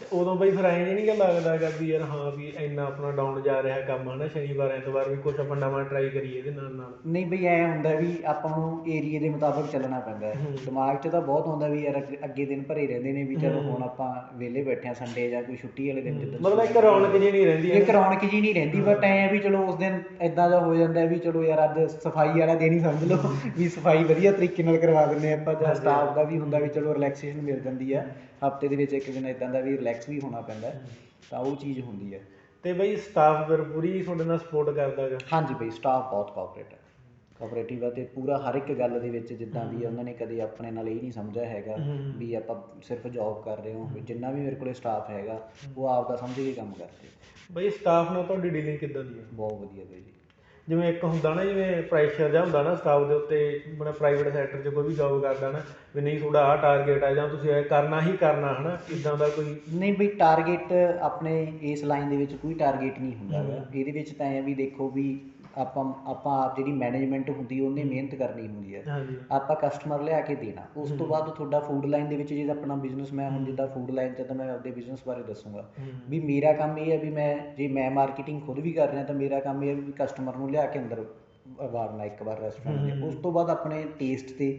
ਤੇ ਉਦੋਂ ਬਈ ਫਿਰ ਐਂ ਨਹੀਂ ਗਾ ਲੱਗਦਾ ਗਾ ਵੀ ਯਾਰ ਹਾਂ ਵੀ ਇੰਨਾ ਆਪਣਾ ਡਾਊਨ ਜਾ ਰਿਹਾ ਕੰਮ ਹਨਾ ਸ਼ਨੀਵਾਰ ਐਤਵਾਰ ਵੀ ਕੁਝ ਆਪਾਂ ਨਵਾਂ ਟਰਾਈ ਕਰੀਏ ਇਹਦੇ ਨਾਲ ਨਾਲ। ਨਹੀਂ ਬਈ ਐ ਹੁੰਦਾ ਵੀ ਆਪਾਂ ਨੂੰ ਏਰੀਏ ਦੇ ਮੁਤਾਬਕ ਚੱਲਣਾ ਪੈਂਦਾ ਹੈ। ਹੂੰ। ਦਿਮਾਗ 'ਚ ਤਾਂ ਬਹੁਤ ਹੁੰਦਾ ਵੀ ਯਾਰ ਅੱਗੇ- ਅੱਗੇ ਦਿਨ ਭਰੇ ਰਹਿੰਦੇ ਨੇ ਵੀ ਚਲੋ ਹੁਣ ਆਪਾਂ ਵਿਹਲੇ ਬੈਠੇ ਆ ਸੰਡੇ ਜਾਂ ਕੋਈ ਛੁੱਟੀ ਵਾਲੇ ਦਿਨ ਜਿੱਦਾਂ ਮਤਲਬ ਇੱਕ ਰੌਣਕ ਜਿਹੀ ਨਹੀਂ ਰਹਿੰਦੀ ਇਹ ਰੌਣਕ ਜੀ ਨਹੀਂ ਰਹਿੰਦੀ ਬਟ ਐ ਵੀ ਚਲੋ ਉਸ ਦਿਨ ਇਦਾਂ ਦਾ ਹੋ ਜਾਂਦਾ ਵੀ ਚਲੋ ਯਾਰ ਅੱਜ ਸਫ਼ਾਈ ਵਾਲਾ ਦਿਨ ਹੀ ਸਮਝ ਲਓ ਵੀ ਸਫ਼ਾਈ ਵਧੀਆ ਤਰੀਕੇ ਨਾਲ ਕਰਵਾ ਦਿੰਦੇ ਆਪਾਂ ਜਾਂ ਸਟਾਫ ਦਾ ਵੀ ਹੁੰਦਾ ਵੀ ਚਲੋ ਰਿਲੈਕਸੇਸ਼ਨ ਮਿਲ ਜਾਂਦੀ ਆ ਹਫ਼ਤੇ ਦੇ ਵਿੱਚ ਇੱਕ ਦਿਨ ਇਦਾਂ ਦਾ ਵੀ ਰਿਲੈਕਸ ਵੀ ਹੋਣਾ ਪੈਂਦਾ। ਤਾਂ ਉਹ ਚੀਜ਼ ਹੁੰਦੀ ਹੈ। ਤੇ ਬਈ ਸਟਾਫ ਫਿਰ ਪੂਰੀ ਤੁਹਾਡੇ ਨਾਲ ਸਪੋਰਟ ਕਰਦਾ ਗਾ ਹਾਂਜੀ ਬਈ ਸਟਾਫ ਬਹੁਤ ਕੋਆਪਰੇਟ ਹੈ। ਕੋਆਪਰੇਟਿਵ ਹੈ ਤੇ ਪੂਰਾ ਹਰ ਇੱਕ ਗੱਲ ਦੇ ਵਿੱਚ ਜਿੱਦਾਂ ਵੀ ਉਹਨਾਂ ਨੇ ਕਦੇ ਆਪਣੇ ਨਾਲ ਇਹ ਨਹੀਂ ਸਮਝਿਆ ਹੈਗਾ। ਵੀ ਆਪਾਂ ਸਿਰਫ ਜੌਬ ਕਰ ਰਹੇ ਹਾਂ ਜਿੰਨਾ ਵੀ ਮੇਰੇ ਕੋਲੇ ਸਟਾਫ ਹੈਗਾ ਉਹ ਆਪ ਦਾ ਸਮਝ ਕੇ ਕੰਮ ਕਰਦੇ ਬਈ ਸਟਾਫ ਨਾਲ ਤੁਹਾਡੀ ਡੀਲਿੰਗ ਕਿੱਦਾਂ ਦੀ ਹੈ? ਬਹੁਤ ਵਧੀਆ ਬਈ। ਜੀ ਜਿਵੇਂ ਇੱਕ ਹੁੰਦਾ ਨਾ ਜਿਵੇਂ ਪ੍ਰੈਸ਼ਰ ਜਾਂ ਹੁੰਦਾ ਨਾ ਸਟਾਫ ਦੇ ਉੱਤੇ ਮਤਲਬ ਪ੍ਰਾਈਵੇਟ ਸੈਕਟਰ 'ਚ ਕੋਈ ਵੀ ਜੌਬ ਕਰਦਾ ਨਾ ਵੀ ਨਹੀਂ ਤੁਹਾਡਾ ਆਹ ਟਾਰਗੇਟ ਹੈ ਜਾਂ ਤੁਸੀਂ ਇਹ ਕਰਨਾ ਹੀ ਕਰਨਾ ਹਨਾ? ਇਦਾਂ ਦਾ ਕੋਈ ਨਹੀਂ ਬਈ ਟਾਰਗੇਟ ਆਪਣੇ ਇਸ ਲਾਈਨ ਦੇ ਵਿੱਚ ਕੋਈ ਟਾਰਗੇਟ ਨਹੀਂ ਹੁੰਦਾ ਗਾ। ਇਹਦੇ ਵਿੱਚ ਤਾਂ ਐ ਵੀ ਦੇਖੋ ਵੀ ਆਪਾਂ ਆਪਾਂ ਆਪ ਜਿਹੜੀ ਮੈਨੇਜਮੈਂਟ ਹੁੰਦੀ ਉਹਨੇ ਮਿਹਨਤ ਕਰਨੀ ਹੁੰਦੀ ਹੈ ਆਪਾਂ ਕਸਟਮਰ ਲਿਆ ਕੇ ਦੇਣਾ। ਉਸ ਤੋਂ ਬਾਅਦ ਤੁਹਾਡਾ ਫੂਡ ਲਾਈਨ ਦੇ ਵਿੱਚ ਜੇ ਆਪਣਾ ਬਿਜ਼ਨਸ ਮੈਂ ਹੁਣ ਜਿੱਦਾਂ ਫੂਡ ਲਾਈਨ 'ਚ ਤਾਂ ਮੈਂ ਆਪਦੇ ਬਿਜ਼ਨਸ ਬਾਰੇ ਦੱਸੂਗਾ। ਵੀ ਮੇਰਾ ਕੰਮ ਇਹ ਹੈ ਵੀ ਮੈਂ ਜੇ ਮੈਂ ਮਾਰਕੀਟਿੰਗ ਖੁਦ ਵੀ ਕਰ ਰਿਹਾ ਤਾਂ ਮੇਰਾ ਕੰਮ ਇਹ ਹੈ ਵੀ ਕਸਟਮਰ ਨੂੰ ਲਿਆ ਕੇ ਅੰਦਰ ਵਾੜਨਾ ਇੱਕ ਵਾਰ ਰੈਸਟੋਰੈਂਟ ਦੇ। ਉਸ ਤੋਂ ਬਾਅਦ ਆਪਣੇ ਟੇਸਟ ਤੇ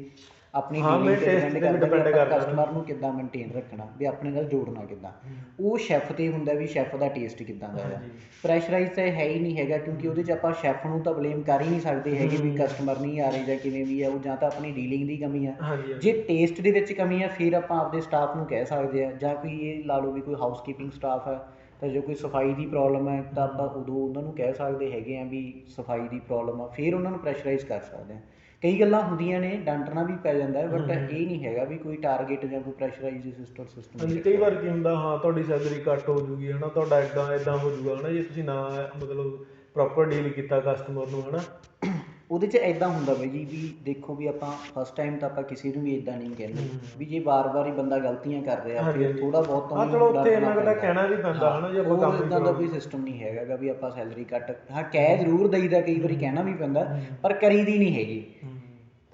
ਆਪਣੀ ਮੈਂ ਤੇ ਵੀ ਕਰਦਾ ਵੀ ਕਰਦਾ। ਕਸਟਮਰ ਨੂੰ ਕਿੱਦਾਂ ਮੇਨਟੇਨ ਰੱਖਣਾ ਵੀ ਆਪਣੇ ਨਾਲ ਜੋੜਨਾ ਕਿੱਦਾਂ। ਉਹ ਸ਼ੈਫ ਤੇ ਹੁੰਦਾ ਵੀ ਸ਼ੈਫ ਦਾ ਟੇਸਟ ਕਿੱਦਾਂ ਦਾ ਹੈ ਪ੍ਰੈਸ਼ਰਾਈਜ਼ ਤਾਂ ਹੈ ਹੀ ਨਹੀਂ ਹੈਗਾ ਕਿਉਂਕਿ ਉਹਦੇ 'ਚ ਆਪਾਂ ਸ਼ੈਫ ਨੂੰ ਤਾਂ ਬਲੇਮ ਕਰ ਹੀ ਨਹੀਂ ਸਕਦੇ ਹੈਗੇ ਵੀ ਕਸਟਮਰ ਨਹੀਂ ਆ ਰਹੇ ਜਾਂ ਕਿਵੇਂ ਵੀ ਹੈ ਉਹ ਜਾਂ ਤਾਂ ਆਪਣੀ ਡੀਲਿੰਗ ਦੀ ਕਮੀ ਆ। ਜੇ ਟੇਸਟ ਦੇ ਵਿੱਚ ਕਮੀ ਹੈ ਫਿਰ ਆਪਾਂ ਆਪਦੇ ਸਟਾਫ ਨੂੰ ਕਹਿ ਸਕਦੇ ਆ ਜਾਂ ਕੋਈ ਇਹ ਲਾ ਲਓ ਵੀ ਕੋਈ ਹਾਊਸਕੀਪਿੰਗ ਸਟਾਫ ਹੈ ਤਾਂ ਜੇ ਕੋਈ ਸਫ਼ਾਈ ਦੀ ਪ੍ਰੋਬਲਮ ਹੈ ਤਾਂ ਆਪਾਂ ਉਦੋਂ ਉਹਨਾਂ ਨੂੰ ਕਹਿ ਸਕਦੇ ਹੈਗੇ ਆ ਵੀ ਸਫ਼ਾਈ ਦੀ ਪ੍ਰੋਬਲਮ ਆ ਫਿਰ ਉਹਨਾਂ ਨੂੰ ਪ੍ਰੈਸ਼ਰਾਈਜ਼ ਕਰ ਸਕਦੇ ਆ ਕਈ ਗੱਲਾਂ ਹੁੰਦੀਆਂ ਨੇ ਡਾਂਟਣਾ ਵੀ ਪੈ ਜਾਂਦਾ ਹੈ ਬਟ ਇਹ ਨਹੀਂ ਹੈਗਾ ਵੀ ਕੋਈ ਟਾਰਗੇਟ ਜਾਂ ਕੋਈ ਪ੍ਰੈਸ਼ਰਾਈਜ਼ ਸਿਸਟਮ ਸਿਸਟਮ ਕਈ ਵਾਰ ਕੀ ਹੁੰਦਾ ਹਾਂ ਤੁਹਾਡੀ ਸੈਲਰੀ ਕੱਟ ਹੋ ਜੂਗੀ ਹਨਾ ਤੁਹਾਡਾ ਇਦਾਂ ਇਦਾਂ ਹੋ ਜੂਗਾ ਹਨਾ ਜੇ ਤੁਸੀਂ ਨਾ ਮਤਲਬ ਪ੍ਰੋਪਰ ਡੀਲ ਕੀਤਾ ਕਸਟਮਰ ਨੂੰ ਹਨਾ। ਉਹਦੇ 'ਚ ਐਦਾਂ ਹੁੰਦਾ ਬਈ ਜੀ ਵੀ ਦੇਖੋ ਵੀ ਆਪਾਂ ਫਸਟ ਟਾਈਮ ਤਾਂ ਆਪਾਂ ਕਿਸੇ ਨੂੰ ਵੀ ਇਦਾਂ ਨਹੀਂ ਕਹਿੰਦੇ। ਵੀ ਜੇ ਵਾਰ-ਵਾਰ ਹੀ ਬੰਦਾ ਗਲਤੀਆਂ ਕਰ ਰਿਹਾ ਫਿਰ। ਥੋੜਾ ਬਹੁਤ ਤਾਂ ਚਲੋ ਉੱਥੇ ਇਹਨਾਂ ਦਾ। ਕਹਿਣਾ ਵੀ ਪੈਂਦਾ ਹਨਾ ਜੇ ਆਪਾਂ ਕੰਮ ਇਦਾਂ ਦਾ। ਕੋਈ ਸਿਸਟਮ ਨਹੀਂ ਹੈਗਾ ਗਾ ਵੀ ਆਪਾਂ ਸੈਲਰੀ ਕੱਟ ਹਾਂ ਕਹਿ ਜ਼ਰੂਰ ਦਈਦਾ ਕਈ ਵਾਰੀ ਕਹਿਣਾ ਵੀ ਪੈਂਦਾ ਪਰ ਕਰੀਦੀ ਨਹੀਂ ਹੈਗੀ।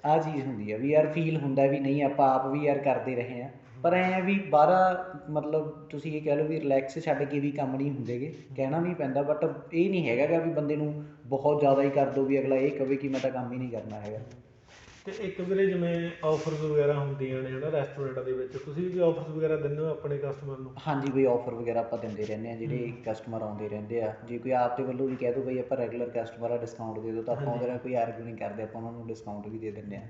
ਆਹ ਚੀਜ਼ ਹੁੰਦੀ ਹੈ ਵੀ ਯਾਰ ਫੀਲ ਹੁੰਦਾ ਵੀ ਨਹੀਂ ਆਪਾਂ ਆਪ ਵੀ ਯਾਰ ਕਰਦੇ ਰਹੇ ਆ। ਪਰ ਐ ਵੀ ਬਾਹਰਾ ਮਤਲਬ ਤੁਸੀਂ ਇਹ ਕਹਿ ਲਓ ਵੀ ਰਿਲੈਕਸ ਛੱਡ ਕੇ ਵੀ ਕੰਮ ਨਹੀਂ ਹੁੰਦੇਗੇ ਕਹਿਣਾ ਵੀ ਪੈਂਦਾ ਬਟ ਇਹ ਨਹੀਂ ਹੈਗਾ ਵੀ ਬੰਦੇ ਨੂੰ ਬਹੁਤ ਜ਼ਿਆਦਾ ਹੀ ਕਰ ਦੋ ਵੀ ਅਗਲਾ ਇਹ ਕਵੇ ਕਿ ਮੈਂ ਤਾਂ ਕੰਮ ਹੀ ਨਹੀਂ ਕਰਨਾ ਹੈਗਾ। ਤੇ ਇੱਕ ਵੀਰੇ ਜਿਵੇਂ ਆਫਰਸ ਵਗੈਰਾ ਹੁੰਦੀਆਂ ਨੇ ਹਨਾ ਰੈਸਟੋਰੈਂਟਾਂ ਦੇ ਵਿੱਚ ਤੁਸੀਂ ਵੀ ਆਫਰਸ ਵਗੈਰਾ ਦਿੰਦੇ ਹੋ ਆਪਣੇ ਕਸਟਮਰ ਨੂੰ? ਹਾਂਜੀ ਬਈ ਆਫਰ ਵਗੈਰਾ ਆਪਾਂ ਦਿੰਦੇ ਰਹਿੰਦੇ ਆ ਜਿਹੜੇ ਕਸਟਮਰ ਆਉਂਦੇ ਰਹਿੰਦੇ ਆ। ਜੇ ਕੋਈ ਆਪ ਦੇ ਵੱਲੋਂ ਵੀ ਕਹਿ ਦੋ ਬਈ ਆਪਾਂ ਰੈਗੂਲਰ ਕਸਟਮਰ ਆ ਡਿਸਕਾਊਂਟ ਦੇ ਦਿਓ ਤਾਂ ਆਪਾਂ ਉਹਦੇ ਨਾਲ ਕੋਈ ਆਰਗੂ ਨਹੀਂ ਕਰਦੇ ਆਪਾਂ ਉਹਨਾਂ ਨੂੰ ਡਿਸਕਾਊਂਟ ਵੀ ਦੇ ਦਿੰਦੇ ਆ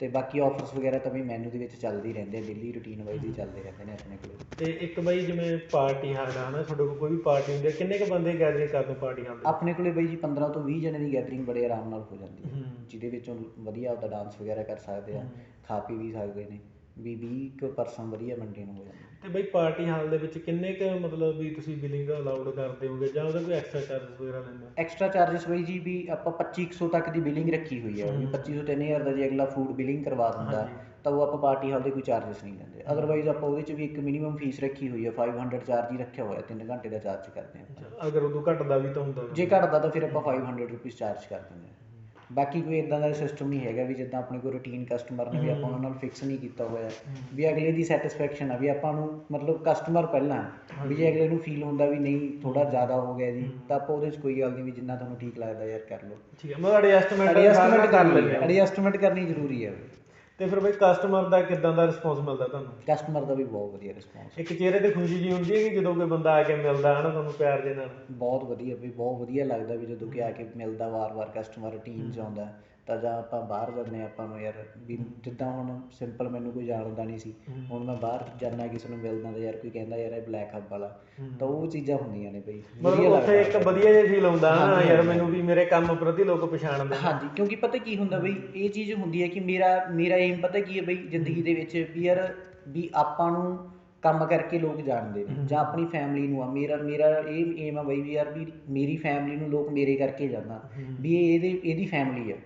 ਤੇ ਬਾਕੀ ਆਫਰਸ ਵਗੈਰਾ ਤਾਂ ਵੀ ਮੈਨੂ ਦੇ ਵਿੱਚ ਚੱਲਦੇ ਹੀ ਰਹਿੰਦੇ ਡੇਲੀ ਰੂਟੀਨ ਵਾਈਜ਼ ਹੀ ਚੱਲਦੇ ਰਹਿੰਦੇ ਨੇ ਆਪਣੇ ਕੋਲ। ਤੇ ਇੱਕ ਬਾਈ ਜਿਵੇਂ ਪਾਰਟੀ ਹਾਲ ਆ ਹਨਾ ਤੁਹਾਡੇ ਕੋਲ ਕੋਈ ਵੀ ਪਾਰਟੀ ਹੁੰਦੀ ਹੈ ਕਿੰਨੇ ਕ ਬੰਦੇ ਗੈਦਰਿੰਗ ਕਰਦੇ ਪਾਰਟੀ ਹਾਲ ਆਪਣੇ ਕੋਲੇ ਬਈ ਜੀ 15 ਤੋਂ 20 ਜਣੇ ਦੀ ਗੈਦਰਿੰਗ ਬੜੇ ਆਰਾਮ ਨਾਲ ਹੋ ਜਾਂਦੀ ਹੈ ਹੂੰ। ਜਿਹਦੇ ਵਿੱਚੋਂ ਵਧੀਆ ਆਪਦਾ ਡਾਂਸ ਵਗੈਰਾ ਕਰ ਸਕਦੇ ਆ ਖਾ ਪੀ ਵੀ ਸਕਦੇ ਨੇ। ਵੀ 20 ਕੁ ਪਰਸਾਂ ਵਧੀਆ ਮੇਨਟੇਨ ਹੋ ਜਾਂਦੀਆਂ ਤੇ ਬਈ ਪਾਰਟੀ ਹਾਲ ਦੇ ਵਿੱਚ ਕਿੰਨੇ ਕ ਮਤਲਬ ਵੀ ਤੁਸੀਂ ਬਿਲਿੰਗ ਅਲਾਉਡ ਕਰਦੇ ਹੋਗੇ ਜਾਂ ਉਹਦਾ ਕੋਈ ਐਕਸਟਰਾ ਚਾਰजेस ਵਗੈਰਾ ਲੈਂਦੇ ਹੋ? ਐਕਸਟਰਾ ਚਾਰजेस ਬਈ ਜੀ ਵੀ ਆਪਾਂ 2500 ਤੱਕ ਦੀ ਬਿਲਿੰਗ ਰੱਖੀ ਹੋਈ ਹੈ। ਵੀ 2500 3000 ਦਾ ਜੇ ਅਗਲਾ ਫੂਡ ਬਿਲਿੰਗ ਕਰਵਾ ਦਿੰਦਾ ਤਾਂ ਉਹ ਆਪਾਂ ਪਾਰਟੀ ਹਾਲ ਦੇ ਕੋਈ ਚਾਰजेस ਨਹੀਂ ਲੈਂਦੇ। ਅਦਰਵਾਈਜ਼ ਆਪਾਂ ਉਹਦੇ ਚ ਵੀ ਇੱਕ ਮਿਨੀਮਮ ਫੀਸ ਰੱਖੀ ਹੋਈ ਹੈ 500 ਚਾਰਜ ਹੀ ਰੱਖਿਆ ਹੋਇਆ 3 ਘੰਟੇ ਦਾ ਚਾਰਜ ਕਰਦੇ ਹਾਂ ਅਗਰ ਉਦੋਂ ਘਟਦਾ ਵੀ ਤਾਂ ਹੁੰਦਾ। ਜੇ ਘਟਦਾ ਤਾਂ ਫਿਰ ਆਪਾਂ 500 ਰੁਪਏ ਚਾਰਜ ਕਰ ਦਿੰਦੇ ਹਾਂ ਬਾਕੀ ਕੋਈ ਇਦਾਂ ਦਾ ਸਿਸਟਮ ਨਹੀਂ ਹੈਗਾ ਵੀ ਜਿੱਦਾਂ ਆਪਣੇ ਕੋਲ ਰੂਟੀਨ ਕਸਟਮਰ ਨੇ ਵੀ ਆਪਾਂ ਉਹਨਾਂ ਨਾਲ ਫਿਕਸ ਨਹੀਂ ਕੀਤਾ ਹੋਇਆ। ਵੀ ਅਗਲੇ ਦੀ ਸੈਟੀਸਫੈਕਸ਼ਨ ਆ ਵੀ ਆਪਾਂ ਨੂੰ ਮਤਲਬ ਕਸਟਮਰ ਪਹਿਲਾਂ ਵੀ ਜੇ ਅਗਲੇ ਨੂੰ ਫੀਲ ਹੁੰਦਾ ਵੀ ਨਹੀਂ ਥੋੜਾ ਜ਼ਿਆਦਾ ਹੋ ਗਿਆ ਜੀ ਤਾਂ ਆਪਾਂ ਉਹਦੇ 'ਚ ਕੋਈ ਗੱਲ ਨਹੀਂ ਵੀ ਜਿੰਨਾ ਤੁਹਾਨੂੰ ਠੀਕ ਲੱਗਦਾ ਯਾਰ ਕਰ ਲਓ। ਠੀਕ ਹੈ ਮਤਲਬ ਐਡਜਸਟਮੈਂਟ ਐਡਜਸਟਮੈਂਟ ਕਰ ਹੋ। ਐਡਜਸਟਮੈਂਟ ਕਰਨੀ ਜ਼ਰੂਰੀ ਹੈ। ਤੇ ਫਿਰ ਬਈ ਕਸਟਮਰ ਦਾ ਕਿਦਾਂ ਦਾ ਰਿਸਪੌਂਸ ਮਿਲਦਾ ਤੁਹਾਨੂੰ? ਕਸਟਮਰ ਦਾ ਵੀ ਬਹੁਤ ਵਧੀਆ ਰਿਸਪੌਂਸ ਇੱਕ ਚਿਹਰੇ ਤੇ ਖੁਸ਼ੀ ਜੀ ਹੁੰਦੀ ਹੈ ਕਿ ਜਦੋਂ ਕੋਈ ਬੰਦਾ ਆ ਕੇ ਮਿਲਦਾ ਹੈ ਨਾ ਤੁਹਾਨੂੰ ਪਿਆਰ ਦੇ ਨਾਲ? ਬਹੁਤ ਵਧੀਆ ਵੀ ਬਹੁਤ ਵਧੀਆ ਲੱਗਦਾ ਵੀ ਜਦੋਂ ਕਿ ਆ ਕੇ ਮਿਲਦਾ ਵਾਰ-ਵਾਰ ਕਸਟਮਰ ਰੂਟੀਨ 'ਚ ਆਉਂਦਾ। ਤਾਂ ਜਾਂ ਆਪਾਂ ਬਾਹਰ ਜਾਂਦੇ ਹਾਂ ਆਪਾਂ ਨੂੰ ਯਾਰ ਵੀ ਜਿੱਦਾਂ ਹੁਣ ਸਿੰਪਲ ਮੈਨੂੰ ਕੋਈ ਜਾਣਦਾ ਨਹੀਂ ਸੀ ਹੁਣ ਮੈਂ ਬਾਹਰ ਜਾਂਦਾ ਕਿਸੇ ਨੂੰ ਮਿਲਦਾ ਤਾਂ ਯਾਰ ਕੋਈ ਕਹਿੰਦਾ ਯਾਰ ਇਹ ਬਲੈਕ ਹੱਬ ਵਾਲਾ। ਤਾਂ ਉਹ ਚੀਜ਼ਾਂ ਹੁੰਦੀਆਂ ਨੇ ਬਈ ਮਤਲਬ ਉੱਥੇ ਇੱਕ ਵਧੀਆ ਜਿਹਾ ਫੀਲ ਹੁੰਦਾ ਹੈ ਨਾ ਯਾਰ ਮੈਨੂੰ ਵੀ ਮੇਰੇ ਕੰਮ ਪ੍ਰਤੀ ਲੋਕ ਪਛਾਣਦੇ ਨੇ। ਹਾਂਜੀ ਕਿਉਂਕਿ ਪਤਾ ਕੀ ਹੁੰਦਾ ਬਈ ਇਹ ਚੀਜ਼ ਹੁੰਦੀ ਹੈ ਕਿ ਮੇਰਾ ਮੇਰਾ ਏਮ ਪਤਾ ਕੀ ਹੈ ਬਈ ਜ਼ਿੰਦਗੀ ਦੇ ਵਿੱਚ ਵੀ ਯਾਰ ਵੀ ਆਪਾਂ ਨੂੰ ਕੰਮ ਕਰਕੇ ਲੋਕ ਜਾਣਦੇ ਨੇ ਜਾਂ ਆਪਣੀ ਫੈਮਿਲੀ ਨੂੰ ਆ ਮੇਰਾ ਮੇਰਾ ਇਹ ਏਮ ਆ ਬਈ ਵੀ ਯਾਰ ਵੀ ਮੇਰੀ ਫੈਮਿਲੀ ਨੂੰ ਲੋਕ ਮੇਰੇ ਕਰਕੇ ਜਾਣਦਾ ਵੀ ਇਹ ਇਹਦੇ ਇਹਦੀ ਫੈਮਿਲੀ ਆ।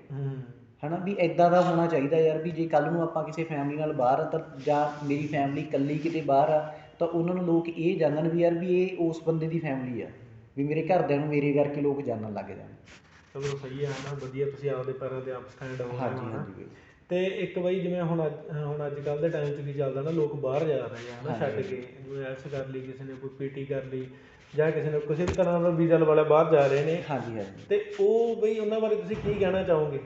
ਹਨਾ ਵੀ ਐਦਾਂ ਦਾ ਹੋਣਾ ਚਾਹੀਦਾ ਯਾਰ ਵੀ ਜੇ ਕੱਲ ਨੂੰ ਆਪਾਂ ਕਿਸੇ ਫੈਮਿਲੀ ਨਾਲ ਬਾਹਰ ਤਾਂ ਜਾਂ ਮੇਰੀ ਫੈਮਿਲੀ ਇਕੱਲੀ ਕਿਤੇ ਬਾਹਰ ਆ ਤਾਂ ਉਹਨਾਂ ਨੂੰ ਲੋਕ ਇਹ ਜਾਣਨ ਵੀ ਯਾਰ ਵੀ ਇਹ ਉਸ ਬੰਦੇ ਦੀ ਫੈਮਿਲੀ ਆ ਵੀ ਮੇਰੇ ਘਰਦਿਆਂ ਨੂੰ ਮੇਰੇ ਕਰਕੇ ਲੋਕ ਜਾਣਨ ਲੱਗ ਜਾਣ। ਚਲੋ ਸਹੀ ਹੈ ਨਾ ਵਧੀਆ ਤੁਸੀਂ ਆਪਦੇ ਪੈਰਾਂ ਤੇ ਆਪ ਸਟੈਂਡ ਹੋ ਹਾਂਜੀ ਹਾਂਜੀ ਤੇ ਇੱਕ ਬਈ ਜਿਵੇਂ ਹੁਣ ਅੱਜ ਹੁਣ ਅੱਜ ਕੱਲ ਦੇ ਟਾਈਮ 'ਚ ਕੀ ਚੱਲਦਾ ਨਾ ਲੋਕ ਬਾਹਰ ਜਾ ਰਹੇ ਆ ਹਨਾ ਛੱਡ ਕੇ ਐਸ ਕਰ ਲਈ ਕਿਸੇ ਨੇ ਕੋਈ ਪੀਟੀ ਕਰ ਲਈ ਜਾਂ ਕਿਸੇ ਨੇ ਕਿਸੇ ਵੀ ਤਰ੍ਹਾਂ ਦਾ ਵੀਜ਼ਾ ਲਵਾ ਲਿਆ ਬਾਹਰ ਜਾ ਰਹੇ ਨੇ। ਹਾਂਜੀ ਹਾਂਜੀ। ਤੇ ਉਹ ਬਈ ਉਹਨਾਂ ਬਾਰੇ ਤੁਸੀਂ ਕੀ ਕਹਿਣਾ ਚਾਹੋਗੇ?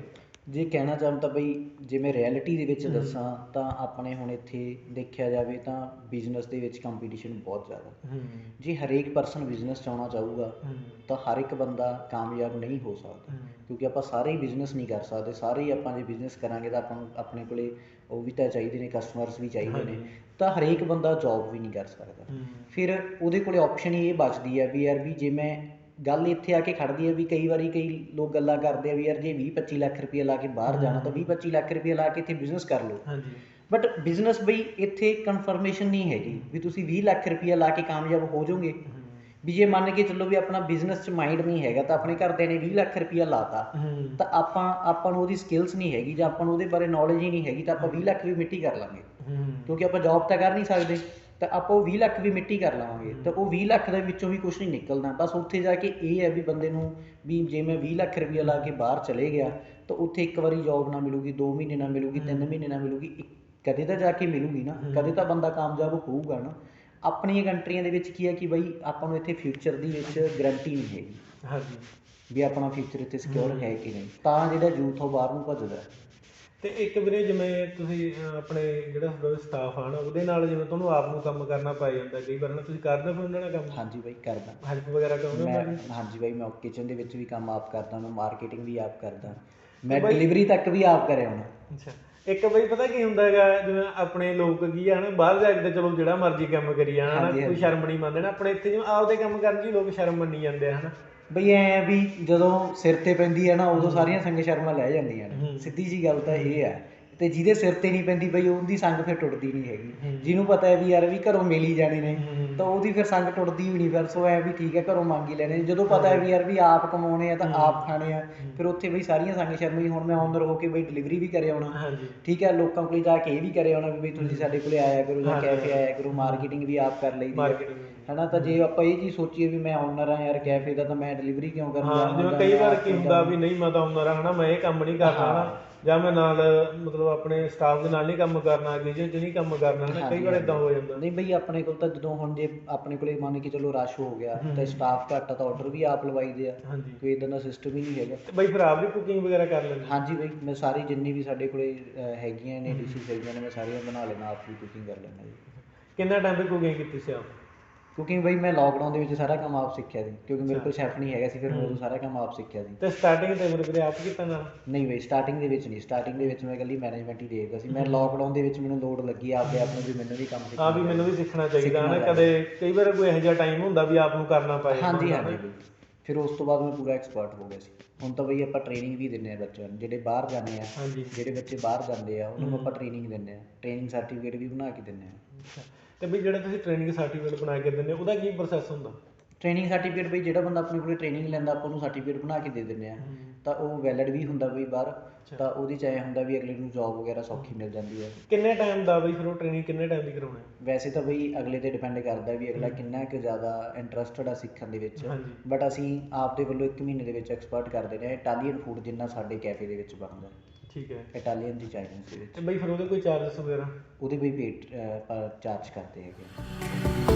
ਜੇ ਕਹਿਣਾ ਚਾਹਾਂ ਤਾਂ ਬਈ ਜੇ ਮੈਂ ਰਿਐਲਿਟੀ ਦੇ ਵਿੱਚ ਦੱਸਾਂ ਤਾਂ ਆਪਣੇ ਹੁਣ ਇੱਥੇ ਦੇਖਿਆ ਜਾਵੇ ਤਾਂ ਬਿਜ਼ਨਸ ਦੇ ਵਿੱਚ ਕੰਪੀਟੀਸ਼ਨ ਬਹੁਤ ਜ਼ਿਆਦਾ। ਜੇ ਹਰੇਕ ਪਰਸਨ ਬਿਜ਼ਨਸ ਚਾਉਣਾ ਚਾਹੂਗਾ ਹੂੰ। ਤਾਂ ਹਰ ਇੱਕ ਬੰਦਾ ਕਾਮਯਾਬ ਨਹੀਂ ਹੋ ਸਕਦਾ। ਕਿਉਂਕਿ ਆਪਾਂ ਸਾਰੇ ਹੀ ਬਿਜ਼ਨਸ ਨਹੀਂ ਕਰ ਸਕਦੇ। ਸਾਰੇ ਹੀ ਆਪਾਂ ਜੇ ਬਿਜ਼ਨਸ ਕਰਾਂਗੇ ਤਾਂ ਆਪਾਂ ਨੂੰ ਆਪਣੇ ਕੋਲੇ ਉਹ ਵੀ ਤਾਂ ਚਾਹੀਦੇ ਨੇ ਕਸਟਮਰਸ ਵੀ ਚਾਹੀਦੇ ਨੇ। ਤਾਂ ਹਰੇਕ ਬੰਦਾ ਜੌਬ ਵੀ ਨਹੀਂ ਕਰ ਸਕਦਾ। ਫਿਰ ਉਹਦੇ ਕੋਲੇ ਆਪਸ਼ਨ ਹੀ ਇਹ ਬਚਦੀ ਹੈ ਵੀ ਯਾਰ ਵੀ ਜੇ ਮੈਂ ਗੱਲ ਇੱਥੇ ਆ ਕੇ ਖੜਦੀ ਹੈ ਵੀ ਕਈ ਵਾਰੀ ਕਈ ਲੋਕ ਗੱਲਾਂ ਕਰਦੇ ਆ ਵੀ ਯਾਰ ਜੇ 20 25 ਲੱਖ ਰੁਪਏ ਲਾ ਕੇ ਬਾਹਰ ਜਾਣਾ ਤਾਂ 20 25 ਲੱਖ ਰੁਪਏ ਲਾ ਕੇ ਇੱਥੇ ਬਿਜ਼ਨਸ ਕਰ ਲਓ। ਹਾਂਜੀ। ਬਟ ਬਿਜ਼ਨਸ ਬਈ ਇੱਥੇ ਕਨਫਰਮੇਸ਼ਨ ਨਹੀਂ ਹੈਗੀ ਵੀ ਤੁਸੀਂ 20 ਲੱਖ ਰੁਪਏ ਲਾ ਕੇ ਕਾਮਯਾਬ ਹੋ ਜਾਓਗੇ। ਹੂੰ। ਵੀ ਜੇ ਮੰਨ ਕੇ ਚੱਲੋ ਵੀ ਆਪਣਾ ਬਿਜ਼ਨਸ 'ਚ ਮਾਈਂਡ ਨਹੀਂ ਹੈਗਾ ਤਾਂ ਆਪਣੇ ਘਰਦਿਆਂ ਨੇ 20 ਲੱਖ ਰੁਪਇਆ ਲਾਤਾ ਹੂੰ। ਤਾਂ ਆਪਾਂ ਆਪਾਂ ਨੂੰ ਉਹਦੀ ਸਕਿੱਲਸ ਨਹੀਂ ਹੈਗੀ ਜਾਂ ਆਪਾਂ ਨੂੰ ਉਹਦੇ ਬਾਰੇ ਨੌਲੇਜ ਹੀ ਨਹੀਂ ਹੈਗੀ ਤਾਂ ਆਪਾਂ 20 ਲੱਖ ਵੀ ਮਿੱਟੀ ਕਰ ਲਾਂਗੇ। ਕਿਉਂਕਿ ਆਪਾਂ ਜੌਬ ਤਾਂ ਕਰ ਨਹੀਂ ਸਕਦੇ। ਤਾਂ ਆਪਾਂ ਉਹ 20 ਲੱਖ ਵੀ ਮਿੱਟੀ ਕਰ ਲਵਾਂਗੇ ਤਾਂ ਉਹ 20 ਲੱਖ ਦੇ ਵਿੱਚੋਂ ਵੀ ਕੁਝ ਨਹੀਂ ਨਿਕਲਦਾ। ਬਸ ਉੱਥੇ ਜਾ ਕੇ ਇਹ ਹੈ ਵੀ ਬੰਦੇ ਨੂੰ ਵੀ ਜੇ ਮੈਂ 20 ਲੱਖ ਰੁਪਇਆ ਲਾ ਕੇ ਬਾਹਰ ਚਲੇ ਗਿਆ ਤਾਂ ਉੱਥੇ ਇੱਕ ਵਾਰੀ ਜੌਬ ਨਾ ਮਿਲੂਗੀ 2 ਮਹੀਨੇ ਨਾ ਮਿਲੂਗੀ 3 ਮਹੀਨੇ ਨਾ ਮਿਲੂਗੀ ਕਦੇ ਤਾਂ ਜਾ ਕੇ ਮਿਲੂਗੀ ਨਾ ਕਦੇ ਤਾਂ ਬੰਦਾ ਕਾਮਯਾਬ ਹੋਊਗਾ ਨਾ। ਆਪਣੀਆਂ ਕੰਟਰੀਆਂ ਦੇ ਵਿੱਚ ਕੀ ਹੈ ਕਿ ਬਈ ਆਪਾਂ ਨੂੰ ਇੱਥੇ ਫਿਊਚਰ ਦੀ ਵਿੱਚ ਗਰੰਟੀ ਨਹੀਂ ਹੈਗੀ। ਹਾਂਜੀ। ਵੀ ਆਪਣਾ ਫਿਊਚਰ ਇੱਥੇ ਸਿਕਿਉਰ ਹੈ। ਕਿ ਨਹੀਂ। ਤਾਂ ਜਿਹੜਾ ਯੂਥ ਉਹ ਬਾਹਰ ਨੂੰ ਭੱਜਦਾ। ਹੈ। ਤੇ ਇੱਕ ਵੀਰੇ ਜਿਵੇਂ ਤੁਸੀਂ ਆਪਣੇ ਜਿਹੜਾ ਸਟਾਫ ਆ ਨਾ ਉਹਦੇ ਨਾਲ ਜਿਵੇਂ ਤੁਹਾਨੂੰ ਆਪ ਨੂੰ ਕੰਮ ਕਰਨਾ ਪੈ ਜਾਂਦਾ ਕਈ ਵਾਰ ਨਾ ਤੁਸੀਂ ਕਰਦੇ ਹੋ ਫਿਰ ਉਹਨਾਂ ਨਾਲ ਕੰਮ? ਹਾਂਜੀ ਬਾਈ ਕਰਦਾ। ਹੈਲਪ ਵਗੈਰਾ ਕਰੋਗੇ ਮੈਂ ਉਹਨਾਂ ਦੀ ਹਾਂਜੀ ਬਾਈ ਮੈਂ ਕਿਚਨ ਦੇ ਵਿੱਚ ਵੀ ਕੰਮ ਆਪ ਕਰਦਾ ਮੈਂ ਮਾਰਕੀਟਿੰਗ ਵੀ ਆਪ ਕਰਦਾ। ਮੈਂ ਡਿਲੀਵਰੀ ਤੱਕ ਵੀ ਆਪ ਕਰਿਆ ਹੁਣ। ਅੱਛਾ। ਇੱਕ ਬਈ ਪਤਾ ਕੀ ਹੁੰਦਾ ਹੈਗਾ ਜਿਵੇਂ ਆਪਣੇ ਲੋਕ ਕੀ ਆ ਨਾ ਬਾਹਰ ਜਾ ਕੇ ਤਾਂ ਚਲੋ ਜਿਹੜਾ ਮਰਜ਼ੀ ਕੰਮ ਕਰੀ ਜਾਣ ਕੋਈ ਸ਼ਰਮ ਨਹੀਂ ਮੰਨਦੇ ਨਾ ਆਪਣੇ ਇੱਥੇ ਜਿਵੇਂ ਆਪਦੇ ਕੰਮ ਕਰਨ ਹੀ ਲੋਕ ਸ਼ਰਮ ਮੰਨੀ ਜਾਂਦੇ ਆ ਹਨਾ? ਬਈ ਐ ਵੀ ਜਦੋਂ ਸਿਰ ਤੇ ਪੈਂਦੀ ਹੈ ਨਾ ਉਦੋਂ ਸਾਰੀਆਂ ਸੰਗ ਸ਼ਰਮਾਂ ਲੈ ਜਾਂਦੀਆਂ ਨੇ। ਸਿੱਧੀ ਜੀ ਗੱਲ ਤਾਂ ਇਹ ਹੈ ਤੇ ਜਿਹਦੇ ਸਿਰ ਤੇ ਨਹੀਂ ਪੈਂਦੀ ਬਈ ਉਹਦੀ ਸੰਗ ਫਿਰ ਟੁੱਟਦੀ ਨਹੀਂ ਹੈਗੀ। ਜਿਹਨੂੰ ਪਤਾ ਹੈ ਵੀ ਯਾਰ ਵੀ ਘਰੋਂ ਮਿਲ ਹੀ ਜਾਣੇ ਨੇ ਤਾਂ ਉਹਦੀ ਫਿਰ ਸੰਗ ਟੁੱਟਦੀ ਵੀ ਨਹੀਂ। ਫਿਰ ਸੋ ਐ ਵੀ ਠੀਕ ਹੈ ਘਰੋਂ ਮੰਗ ਹੀ ਲੈਣੇ। ਜਦੋਂ ਪਤਾ ਹੈ ਵੀ ਯਾਰ ਵੀ ਆਪ ਕਮਾਉਣੇ ਆ ਤਾਂ ਆਪ ਖਾਣੇ ਆ। ਫਿਰ ਉੱਥੇ ਬਈ ਸਾਰੀਆਂ ਸੰਗ ਸ਼ਰਮਾਂ ਹੀ ਹੁਣ ਮੈਂ ਓਨਰ ਹੋ ਕੇ ਬਈ ਡਿਲੀਵਰੀ ਵੀ ਕਰਿਆ ਆਉਣਾ ਠੀਕ ਹੈ ਲੋਕਾਂ ਕੋਲ ਜਾ ਕੇ ਇਹ ਵੀ ਕਰਿਆ ਆਉਣਾ ਵੀ ਬਈ ਤੁਸੀਂ ਸਾਡੇ ਕੋਲੇ ਆਇਆ ਕਰੋ ਜਾਂ ਕੈਫੇ ਆਇਆ ਕਰੋ। ਮਾਰਕੀਟਿੰਗ ਵੀ ਆਪ ਕਰ ਲਈਦੀ ਹੈ। ਹਨਾ ਤਾਂ ਜੇ ਆਪਾਂ ਇਹ ਚੀਜ਼ ਸੋਚੀਏ ਵੀ ਮੈਂ ਓਨਰ ਆ ਯਾਰ ਕੈਫੇ ਦਾ ਤਾਂ ਮੈਂ ਡਿਲੀਵਰੀ ਕਿਉਂ ਕਰਨਾ ਹਾਂ ਜਿਵੇਂ ਕਈ ਵਾਰ ਕੀ ਹੁੰਦਾ ਵੀ ਨਹੀਂ ਮੈਂ ਤਾਂ ਆਉਂਦਾ ਹਨਾ ਮੈਂ ਇਹ ਕੰਮ ਨਹੀਂ ਕਰਨਾ ਹਨਾ। ਜਾਂ ਮੈਂ ਨਾਲ ਮਤਲਬ ਆਪਣੇ ਸਟਾਫ ਦੇ ਨਾਲ ਨਹੀਂ ਕੰਮ ਕਰਨਾ 'ਚ ਨਹੀਂ ਕੰਮ ਕਰਨਾ ਹਨਾ? ਕਈ ਵਾਰ ਇਦਾਂ ਹੋ ਜਾਂਦਾ। ਨਹੀਂ ਬਈ ਆਪਣੇ ਕੋਲ ਤਾਂ ਜਦੋਂ ਹੁਣ ਜੇ ਆਪਣੇ ਕੋਲੇ ਮੰਨ ਕੇ ਚਲੋ ਰਸ਼ ਹੋ ਗਿਆ ਤਾਂ ਸਟਾਫ ਘੱਟ ਆ ਤਾਂ ਆਰਡਰ ਵੀ ਆਪ ਲਵਾਈਦੇ ਆ। ਕੋਈ ਇਦਾਂ ਦਾ ਸਿਸਟਮ ਹੀ ਨਹੀਂ ਹੈਗਾ। ਬਈ ਫਿਰ ਆਪ ਵੀ ਕੁਕਿੰਗ ਵਗੈਰਾ ਕਰ ਲੈਂਦੇ? ਹਾਂਜੀ ਬਈ ਮੈਂ ਸਾਰੀ ਜਿੰਨੀ ਵੀ ਸਾਡੇ ਕੋਲੇ ਹੈਗੀਆਂ ਨੇ ਡਿਸ਼ਿਸ ਹੈਗੀਆਂ ਨੇ ਮੈਂ ਸਾਰੀਆਂ ਬਣਾ ਲੈਣਾ ਆਪ ਵੀ ਕੁਕਿੰਗ ਕਰ ਲੈਣਾ ਜੀ। ਕਿੰਨਾ ਟਾਈਮ ਤੇ ਕੁਕਿੰਗ ਕੀਤੀ ਸੀ ਆਪ? ਕੁਕਿੰਗ ਬਈ ਮੈਂ ਲੋਕਡਾਊਨ ਦੇ ਵਿੱਚ ਸਾਰਾ ਕੰਮ ਆਪ ਸਿੱਖਿਆ ਸੀ ਕਿਉਂਕਿ ਮੇਰੇ ਕੋਲ ਸ਼ੈਫ ਨਹੀਂ ਹੈਗਾ ਸੀ ਫਿਰ ਮੈਂ ਉਦੋਂ ਸਾਰਾ ਕੰਮ ਆਪ ਸਿੱਖਿਆ ਸੀ। ਤੇ ਸਟਾਰਟਿੰਗ ਤੇ ਮੇਰੇ ਵੀਰੇ ਆਪ ਕੀਤਾ ਨਾਲ? ਨਹੀਂ ਬਈ ਸਟਾਰਟਿੰਗ ਦੇ ਵਿੱਚ ਨਹੀਂ ਸਟਾਰਟਿੰਗ ਦੇ ਵਿੱਚ ਮੈਂ ਇਕੱਲੀ ਮੈਨੇਜਮੈਂਟ ਹੀ ਦੇਖਦਾ ਸੀ। ਮੈਂ ਲੋਕਡਾਊਨ ਦੇ ਵਿੱਚ ਮੈਨੂੰ ਲੋੜ ਲੱਗੀ ਆਪਦੇ ਆਪ ਨੂੰ ਵੀ ਮੈਨੂੰ ਵੀ ਕੰਮ ਆ ਸਿੱਖਣਾ ਵੀ ਮੈਨੂੰ ਵੀ ਸਿੱਖਣਾ ਚਾਹੀਦਾ ਹਨਾ ਕਦੇ ਕਈ ਵਾਰ ਕੋਈ ਇਹੋ ਜਿਹਾ ਟਾਈਮ ਹੁੰਦਾ ਵੀ ਆਪ ਨੂੰ ਕਰਨਾ ਪਏ। ਹਾਂਜੀ ਹਾਂਜੀ ਫਿਰ ਉਸ ਤੋਂ ਬਾਅਦ ਮੈਂ ਪੂਰਾ ਐਕਸਪਰਟ ਹੋ ਗਿਆ ਸੀ। ਹੁਣ ਤਾਂ ਬਈ ਆਪਾਂ ਟ੍ਰੇਨਿੰਗ ਵੀ ਦਿੰਨੇ ਆ ਬੱਚਿਆਂ ਨੂੰ ਜਿਹੜੇ ਬਾਹਰ ਜਾਂਦੇ ਆ ਜਿਹੜੇ ਬੱਚੇ ਬਾਹਰ ਜਾਂਦੇ ਆ ਉਹਨਾਂ ਨੂੰ ਆਪਾਂ ਟ੍ਰੇਨਿੰਗ ਦਿੰਨੇ ਆ ਟ੍ਰੇਨਿੰਗ ਸਰਟੀਫਿਕੇਟ ਵੀ ਬਣਾ ਕੇ ਦਿੰਨੇ ਆ। ਤੇ ਬਈ ਜਿਹੜਾ ਤੁਸੀਂ ਟ੍ਰੇਨਿੰਗ ਸਰਟੀਫਿਕੇਟ ਬਣਾ ਕੇ ਦਿੰਦੇ ਹੋ ਉਹਦਾ ਕੀ ਪ੍ਰੋਸੈਸ ਹੁੰਦਾ? ਟ੍ਰੇਨਿੰਗ ਸਰਟੀਫਿਕੇਟ ਬਈ ਜਿਹੜਾ ਬੰਦਾ ਆਪਣੇ ਕੋਲੇ ਟ੍ਰੇਨਿੰਗ ਲੈਂਦਾ ਆਪਾਂ ਉਹਨੂੰ ਸਰਟੀਫਿਕੇਟ ਬਣਾ ਕੇ ਦੇ ਦਿੰਨੇ ਆ ਤਾਂ ਉਹ ਵੈਲਿਡ ਵੀ ਹੁੰਦਾ ਬਈ ਬਾਹਰ ਤਾਂ ਉਹਦੇ ਚ ਐ ਹੁੰਦਾ ਵੀ ਅਗਲੇ ਨੂੰ ਜੌਬ ਵਗੈਰਾ ਸੌਖੀ ਮਿਲ ਜਾਂਦੀ ਹੈ। ਕਿੰਨੇ ਟਾਈਮ ਦਾ ਬਈ ਫਿਰ ਉਹ ਟ੍ਰੇਨਿੰਗ ਕਿੰਨੇ ਟਾਈਮ ਦੀ ਕਰਾਉਣਾ ਹੈ? ਵੈਸੇ ਤਾਂ ਬਈ ਅਗਲੇ ਤੇ ਡਿਪੈਂਡ ਕਰਦਾ ਵੀ ਅਗਲਾ ਕਿੰਨਾ ਕੁ ਜ਼ਿਆਦਾ ਇੰਟਰਸਟਡ ਆ ਸਿੱਖਣ ਦੇ ਵਿੱਚ। ਬਟ ਅਸੀਂ ਆਪ ਦੇ ਵੱਲੋਂ 1 ਮਹੀਨੇ ਦੇ ਵਿੱਚ ਐਕਸਪਰਟ ਕਰ ਦਿੰਦੇ ਆ ਇਟਾਲੀਅਨ ਫੂਡ ਜਿੰਨਾ ਸਾਡੇ ਕੈਫੇ ਦੇ ਵਿੱਚ ਬਣਦਾ। ਠੀਕ ਹੈ। ਇਟਾਲੀਅਨ ਦੀ ਚਾਈਨੀਜ਼ ਦੇ ਵਿੱਚ ਤੇ ਬਈ ਫਿਰ ਉਹਦੇ ਕੋਈ ਚਾਰजेस ਵਗੈਰਾ? ਉਹਦੇ ਵੀ ਪੇਟ ਚਾਰਜ ਕਰਦੇ ਹੈਗੇ।